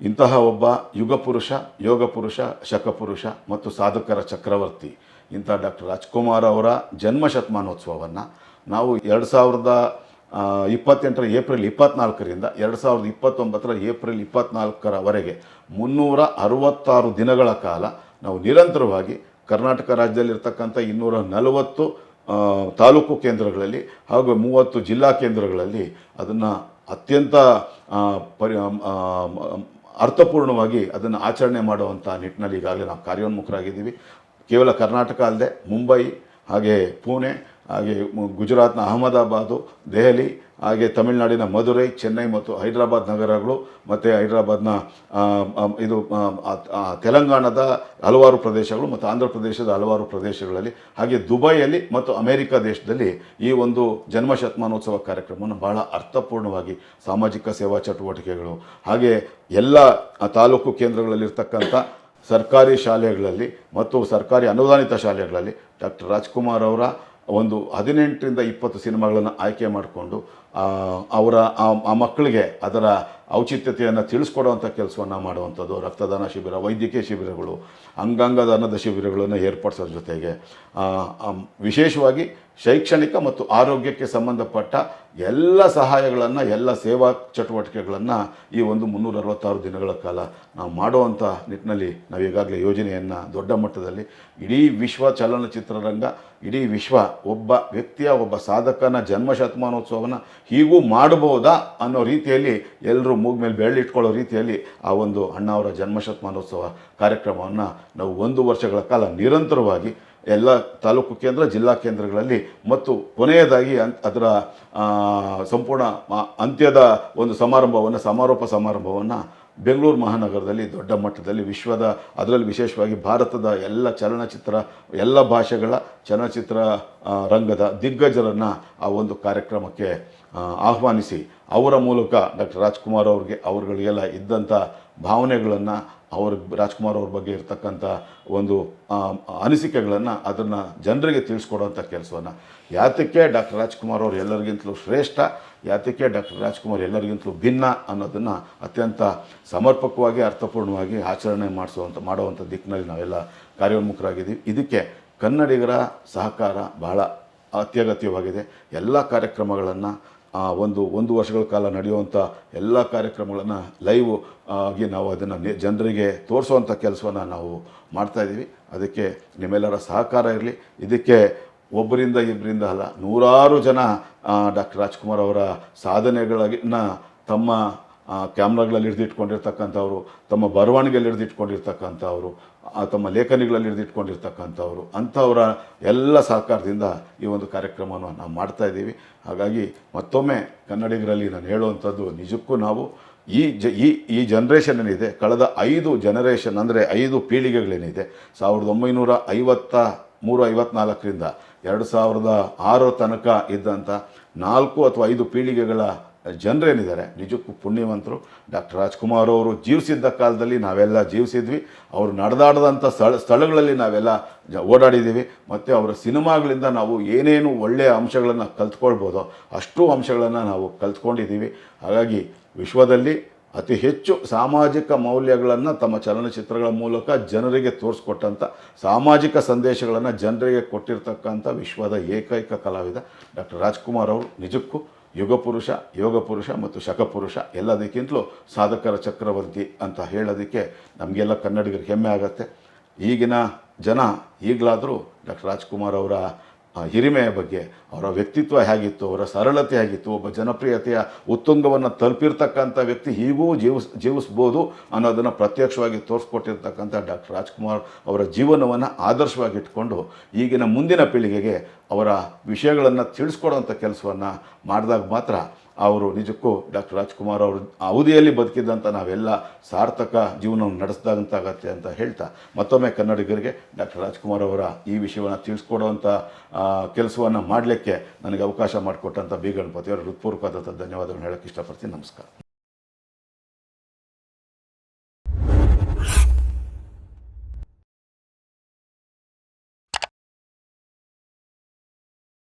ಇಂತಹ ಒಬ್ಬ ಯುಗ ಪುರುಷ, ಯೋಗ ಪುರುಷ ಶಕಪುರುಷ ಮತ್ತು ಸಾಧಕರ ಚಕ್ರವರ್ತಿ, ಇಂಥ ಡಾಕ್ಟರ್ ರಾಜ್ಕುಮಾರ್ ಅವರ ಜನ್ಮ ಶತಮಾನೋತ್ಸವವನ್ನು ನಾವು ಎರಡು ಸಾವಿರದ ಇಪ್ಪತ್ತೆಂಟರ ಏಪ್ರಿಲ್ ಇಪ್ಪತ್ತ್ನಾಲ್ಕರಿಂದ ಎರಡು ಸಾವಿರದ ಇಪ್ಪತ್ತೊಂಬತ್ತರ ಏಪ್ರಿಲ್ ಇಪ್ಪತ್ತ್ನಾಲ್ಕರವರೆಗೆ ಮುನ್ನೂರ ಅರವತ್ತಾರು ದಿನಗಳ ಕಾಲ ನಾವು ನಿರಂತರವಾಗಿ ಕರ್ನಾಟಕ ರಾಜ್ಯದಲ್ಲಿರ್ತಕ್ಕಂಥ ಇನ್ನೂರ ನಲವತ್ತು ತಾಲೂಕು ಕೇಂದ್ರಗಳಲ್ಲಿ ಹಾಗೂ ಮೂವತ್ತು ಜಿಲ್ಲಾ ಕೇಂದ್ರಗಳಲ್ಲಿ ಅದನ್ನು ಅತ್ಯಂತ ಪರಿ ಅರ್ಥಪೂರ್ಣವಾಗಿ ಅದನ್ನು ಆಚರಣೆ ಮಾಡುವಂಥ ನಿಟ್ಟಿನಲ್ಲಿ ಈಗಾಗಲೇ ನಾವು ಕಾರ್ಯೋನ್ಮುಖರಾಗಿದ್ದೀವಿ. ಕೇವಲ ಕರ್ನಾಟಕ ಅಲ್ಲದೆ ಮುಂಬೈ, ಹಾಗೆ ಪುಣೆ ಹಾಗೆ ಗುಜರಾತ್ನ ಅಹಮದಾಬಾದು, ದೆಹಲಿ, ಹಾಗೆ ತಮಿಳುನಾಡಿನ ಮಧುರೈ, ಚೆನ್ನೈ ಮತ್ತು ಹೈದರಾಬಾದ್ ನಗರಗಳು ಮತ್ತು ಹೈದರಾಬಾದ್ನ ಇದು ತೆಲಂಗಾಣದ ಹಲವಾರು ಪ್ರದೇಶಗಳು ಮತ್ತು ಆಂಧ್ರ ಪ್ರದೇಶದ ಹಲವಾರು ಪ್ರದೇಶಗಳಲ್ಲಿ, ಹಾಗೆ ದುಬೈಯಲ್ಲಿ ಮತ್ತು ಅಮೇರಿಕ ದೇಶದಲ್ಲಿ ಈ ಒಂದು ಜನ್ಮಶತಮಾನೋತ್ಸವ ಕಾರ್ಯಕ್ರಮವನ್ನು ಬಹಳ ಅರ್ಥಪೂರ್ಣವಾಗಿ ಸಾಮಾಜಿಕ ಸೇವಾ ಚಟುವಟಿಕೆಗಳು, ಹಾಗೆ ಎಲ್ಲ ತಾಲೂಕು ಕೇಂದ್ರಗಳಲ್ಲಿರ್ತಕ್ಕಂಥ ಸರ್ಕಾರಿ ಶಾಲೆಗಳಲ್ಲಿ ಮತ್ತು ಸರ್ಕಾರಿ ಅನುದಾನಿತ ಶಾಲೆಗಳಲ್ಲಿ ಡಾಕ್ಟರ್ ರಾಜ್ಕುಮಾರ್ ಅವರ ಒಂದು ಹದಿನೆಂಟರಿಂದ ಇಪ್ಪತ್ತು ಸಿನಿಮಾಗಳನ್ನು ಆಯ್ಕೆ ಮಾಡಿಕೊಂಡು ಅವರ ಆ- ಮಕ್ಕಳಿಗೆ ಅದರ ಔಚಿತ್ಯತೆಯನ್ನು ತಿಳಿಸ್ಕೊಡುವಂಥ ಕೆಲಸವನ್ನು ಮಾಡುವಂಥದ್ದು, ರಕ್ತದಾನ ಶಿಬಿರ, ವೈದ್ಯಕೀಯ ಶಿಬಿರಗಳು, ಅಂಗಾಂಗ ದಾನದ ಶಿಬಿರಗಳನ್ನು ಏರ್ಪಡಿಸೋದ್ರ ಜೊತೆಗೆ ವಿಶೇಷವಾಗಿ ಶೈಕ್ಷಣಿಕ ಮತ್ತು ಆರೋಗ್ಯಕ್ಕೆ ಸಂಬಂಧಪಟ್ಟ ಎಲ್ಲ ಸಹಾಯಗಳನ್ನು, ಎಲ್ಲ ಸೇವಾ ಚಟುವಟಿಕೆಗಳನ್ನು ಈ ಒಂದು ಮುನ್ನೂರ ಅರವತ್ತಾರು ದಿನಗಳ ಕಾಲ ನಾವು ಮಾಡುವಂಥ ನಿಟ್ಟಿನಲ್ಲಿ ನಾವು ಈಗಾಗಲೇ ಯೋಜನೆಯನ್ನು ದೊಡ್ಡ ಮಟ್ಟದಲ್ಲಿ ಇಡೀ ವಿಶ್ವ ಚಲನಚಿತ್ರರಂಗ ಇಡೀ ವಿಶ್ವ ಒಬ್ಬ ವ್ಯಕ್ತಿಯ, ಒಬ್ಬ ಸಾಧಕನ ಜನ್ಮ ಶತಮಾನೋತ್ಸವನ ಹೀಗೂ ಮಾಡಬಹುದಾ ಅನ್ನೋ ರೀತಿಯಲ್ಲಿ ಎಲ್ಲರೂ ಮೂಗ್ ಮೇಲೆ ಬೆಳ್ಳಿಟ್ಕೊಳ್ಳೋ ರೀತಿಯಲ್ಲಿ ಆ ಒಂದು ಅಣ್ಣಾವರ ಜನ್ಮಶತಮಾನೋತ್ಸವ ಕಾರ್ಯಕ್ರಮವನ್ನು ನಾವು ಒಂದು ವರ್ಷಗಳ ಕಾಲ ನಿರಂತರವಾಗಿ ಎಲ್ಲ ತಾಲೂಕು ಕೇಂದ್ರ, ಜಿಲ್ಲಾ ಕೇಂದ್ರಗಳಲ್ಲಿ ಮತ್ತು ಕೊನೆಯದಾಗಿ ಅದರ ಸಂಪೂರ್ಣ ಅಂತ್ಯದ ಒಂದು ಸಮಾರಂಭವನ್ನು, ಸಮಾರೋಪ ಸಮಾರಂಭವನ್ನು ಬೆಂಗಳೂರು ಮಹಾನಗರದಲ್ಲಿ, ದೊಡ್ಡ ಮಟ್ಟದಲ್ಲಿ, ವಿಶ್ವದ, ಅದರಲ್ಲಿ ವಿಶೇಷವಾಗಿ ಭಾರತದ ಎಲ್ಲ ಚಲನಚಿತ್ರ, ಎಲ್ಲ ಭಾಷೆಗಳ ಚಲನಚಿತ್ರ ರಂಗದ ದಿಗ್ಗಜರನ್ನು ಆ ಒಂದು ಕಾರ್ಯಕ್ರಮಕ್ಕೆ ಆಹ್ವಾನಿಸಿ ಅವರ ಮೂಲಕ ಡಾಕ್ಟರ್ ರಾಜ್ಕುಮಾರ್ ಅವ್ರಿಗೆ, ಅವ್ರಗಳಿಗೆಲ್ಲ ಇದ್ದಂಥ ಭಾವನೆಗಳನ್ನು ಅವ್ರ ರಾಜ್ಕುಮಾರ್ ಅವ್ರ ಬಗ್ಗೆ ಇರ್ತಕ್ಕಂಥ ಒಂದು ಅನಿಸಿಕೆಗಳನ್ನು ಅದನ್ನು ಜನರಿಗೆ ತಿಳಿಸ್ಕೊಡುವಂಥ ಕೆಲಸವನ್ನು. ಯಾತಕ್ಕೆ ಡಾಕ್ಟರ್ ರಾಜ್ಕುಮಾರ್ ಅವರು ಎಲ್ಲರಿಗಿಂತಲೂ ಶ್ರೇಷ್ಠ, ಯಾತಕ್ಕೆ ಡಾಕ್ಟರ್ ರಾಜ್ಕುಮಾರ್ ಎಲ್ಲರಿಗಿಂತಲೂ ಭಿನ್ನ ಅನ್ನೋದನ್ನು ಅತ್ಯಂತ ಸಮರ್ಪಕವಾಗಿ, ಅರ್ಥಪೂರ್ಣವಾಗಿ ಆಚರಣೆ ಮಾಡಿಸುವಂಥ ಮಾಡುವಂಥ ದಿಕ್ಕಿನಲ್ಲಿ ನಾವೆಲ್ಲ ಕಾರ್ಯೋನ್ಮುಖರಾಗಿದ್ದೀವಿ. ಇದಕ್ಕೆ ಕನ್ನಡಿಗರ ಸಹಕಾರ ಬಹಳ ಅತ್ಯಗತ್ಯವಾಗಿದೆ. ಎಲ್ಲ ಕಾರ್ಯಕ್ರಮಗಳನ್ನು ಆ, ಒಂದು ಒಂದು ವರ್ಷಗಳ ಕಾಲ ನಡೆಯುವಂಥ ಎಲ್ಲ ಕಾರ್ಯಕ್ರಮಗಳನ್ನು ಲೈವ್ ಆಗಿ ನಾವು ಅದನ್ನು ಜನರಿಗೆ ತೋರಿಸುವಂಥ ಕೆಲಸವನ್ನು ನಾವು ಮಾಡ್ತಾಯಿದ್ದೀವಿ ಅದಕ್ಕೆ ನಿಮ್ಮೆಲ್ಲರ ಸಹಕಾರ ಇರಲಿ. ಇದಕ್ಕೆ ಒಬ್ಬರಿಂದ ಇಬ್ಬರಿಂದ ಅಲ್ಲ ನೂರಾರು ಜನ ಡಾಕ್ಟರ್ ರಾಜ್ಕುಮಾರ್ ಅವರ ಸಾಧನೆಗಳನ್ನ ತಮ್ಮ ಕ್ಯಾಮ್ರಾಗಳಲ್ಲಿ ಹಿಡಿದಿಟ್ಕೊಂಡಿರ್ತಕ್ಕಂಥವ್ರು ತಮ್ಮ ಬರವಣಿಗೆಯಲ್ಲಿ ಹಿಡಿದಿಟ್ಕೊಂಡಿರ್ತಕ್ಕಂಥವ್ರು ತಮ್ಮ ಲೇಖನಿಗಳಲ್ಲಿ ಹಿಡಿದಿಟ್ಕೊಂಡಿರ್ತಕ್ಕಂಥವ್ರು, ಅಂಥವರ ಎಲ್ಲ ಸಹಕಾರದಿಂದ ಈ ಒಂದು ಕಾರ್ಯಕ್ರಮವನ್ನು ನಾವು ಮಾಡ್ತಾ ಇದ್ದೀವಿ. ಹಾಗಾಗಿ ಮತ್ತೊಮ್ಮೆ ಕನ್ನಡಿಗರಲ್ಲಿ ನಾನು ಹೇಳುವಂಥದ್ದು ನಿಜಕ್ಕೂ ನಾವು ಈ ಜ, ಈ ಈ ಜನ್ರೇಷನ್ ಏನಿದೆ, ಕಳೆದ ಐದು ಜನರೇಷನ್ ಅಂದರೆ ಐದು ಪೀಳಿಗೆಗಳೇನಿದೆ, ಸಾವಿರದ ಒಂಬೈನೂರ ಐವತ್ತ ಮೂರು, ಐವತ್ನಾಲ್ಕರಿಂದ ಎರಡು ಸಾವಿರದ ಆರು ತನಕ ಇದ್ದಂಥ ನಾಲ್ಕು ಅಥವಾ ಐದು ಪೀಳಿಗೆಗಳ ಜನರೇನಿದ್ದಾರೆ, ನಿಜಕ್ಕೂ ಪುಣ್ಯವಂತರು. ಡಾಕ್ಟರ್ ರಾಜ್ಕುಮಾರ್ ಅವರು ಜೀವಿಸಿದ್ದ ಕಾಲದಲ್ಲಿ ನಾವೆಲ್ಲ ಜೀವಿಸಿದ್ವಿ. ಅವರು ನಡೆದಾಡದಂಥ ಸ್ಥಳ, ಸ್ಥಳಗಳಲ್ಲಿ ನಾವೆಲ್ಲ ಜ, ಓಡಾಡಿದ್ದೀವಿ. ಮತ್ತು ಅವರ ಸಿನಿಮಾಗಳಿಂದ ನಾವು ಏನೇನು ಒಳ್ಳೆಯ ಅಂಶಗಳನ್ನು ಕಲ್ತ್ಕೊಳ್ಬೋದೋ ಅಷ್ಟು ಅಂಶಗಳನ್ನು ನಾವು ಕಲ್ತ್ಕೊಂಡಿದ್ದೀವಿ. ಹಾಗಾಗಿ ವಿಶ್ವದಲ್ಲಿ ಅತಿ ಹೆಚ್ಚು ಸಾಮಾಜಿಕ ಮೌಲ್ಯಗಳನ್ನು ತಮ್ಮ ಚಲನಚಿತ್ರಗಳ ಮೂಲಕ ಜನರಿಗೆ ತೋರಿಸ್ಕೊಟ್ಟಂಥ ಸಾಮಾಜಿಕ ಸಂದೇಶಗಳನ್ನು ಜನರಿಗೆ ಕೊಟ್ಟಿರ್ತಕ್ಕಂಥ ವಿಶ್ವದ ಏಕೈಕ ಕಲಾವಿದ ಡಾಕ್ಟರ್ ರಾಜ್ಕುಮಾರ್ ಅವರು. ನಿಜಕ್ಕೂ ಯುಗ ಪುರುಷ ಮತ್ತು ಶಕಪುರುಷ ಎಲ್ಲದಕ್ಕಿಂತಲೂ ಸಾಧಕರ ಚಕ್ರವರ್ತಿ ಅಂತ ಹೇಳೋದಕ್ಕೆ ನಮಗೆಲ್ಲ ಕನ್ನಡಿಗರಿಗೆ ಹೆಮ್ಮೆ ಆಗುತ್ತೆ. ಈಗಿನ ಜನ ಈಗಲಾದರೂ ಡಾಕ್ಟರ್ ರಾಜ್ಕುಮಾರ್ ಅವರ ಹಿರಿಮೆಯ ಬಗ್ಗೆ, ಅವರ ವ್ಯಕ್ತಿತ್ವ ಹೇಗಿತ್ತು, ಅವರ ಸರಳತೆ ಹೇಗಿತ್ತು, ಒಬ್ಬ ಜನಪ್ರಿಯತೆಯ ಉತ್ತುಂಗವನ್ನು ತಲುಪಿರ್ತಕ್ಕಂಥ ವ್ಯಕ್ತಿ ಹೀಗೂ ಜೀವಿಸ್, ಜೀವಿಸ್ಬೋದು ಅನ್ನೋದನ್ನು ಪ್ರತ್ಯಕ್ಷವಾಗಿ ತೋರಿಸ್ಕೊಟ್ಟಿರ್ತಕ್ಕಂಥ ಡಾಕ್ಟರ್ ರಾಜ್ಕುಮಾರ್ ಅವರ ಜೀವನವನ್ನು ಆದರ್ಶವಾಗಿ ಇಟ್ಕೊಂಡು ಈಗಿನ ಮುಂದಿನ ಪೀಳಿಗೆಗೆ ಅವರ ವಿಷಯಗಳನ್ನು ತಿಳಿಸ್ಕೊಡೋಂಥ ಕೆಲಸವನ್ನು ಮಾಡಿದಾಗ ಮಾತ್ರ ಅವರು ನಿಜಕ್ಕೂ ಡಾಕ್ಟರ್ ರಾಜ್ಕುಮಾರ್ ಅವರು ಅವಧಿಯಲ್ಲಿ ಬದುಕಿದ್ದಂಥ ನಾವೆಲ್ಲ ಸಾರ್ಥಕ ಜೀವನವನ್ನು ನಡೆಸ್ದಾಗಂತಾಗತ್ತೆ ಅಂತ ಹೇಳ್ತಾ ಮತ್ತೊಮ್ಮೆ ಕನ್ನಡಿಗರಿಗೆ ಡಾಕ್ಟರ್ ರಾಜ್ಕುಮಾರ್ ಅವರ ಈ ವಿಷಯವನ್ನು ತಿಳಿಸ್ಕೊಡುವಂಥ ಕೆಲಸವನ್ನು ಮಾಡಲಿಕ್ಕೆ ನನಗೆ ಅವಕಾಶ ಮಾಡಿಕೊಟ್ಟಂಥ ಬಿ ಗಣಪತಿಯವರು ಹೃತ್ಪೂರ್ವಕವಾದಂಥ ಧನ್ಯವಾದಗಳನ್ನು ಹೇಳೋಕ್ಕೆ ಇಷ್ಟಪಡ್ತೀನಿ. ನಮಸ್ಕಾರ.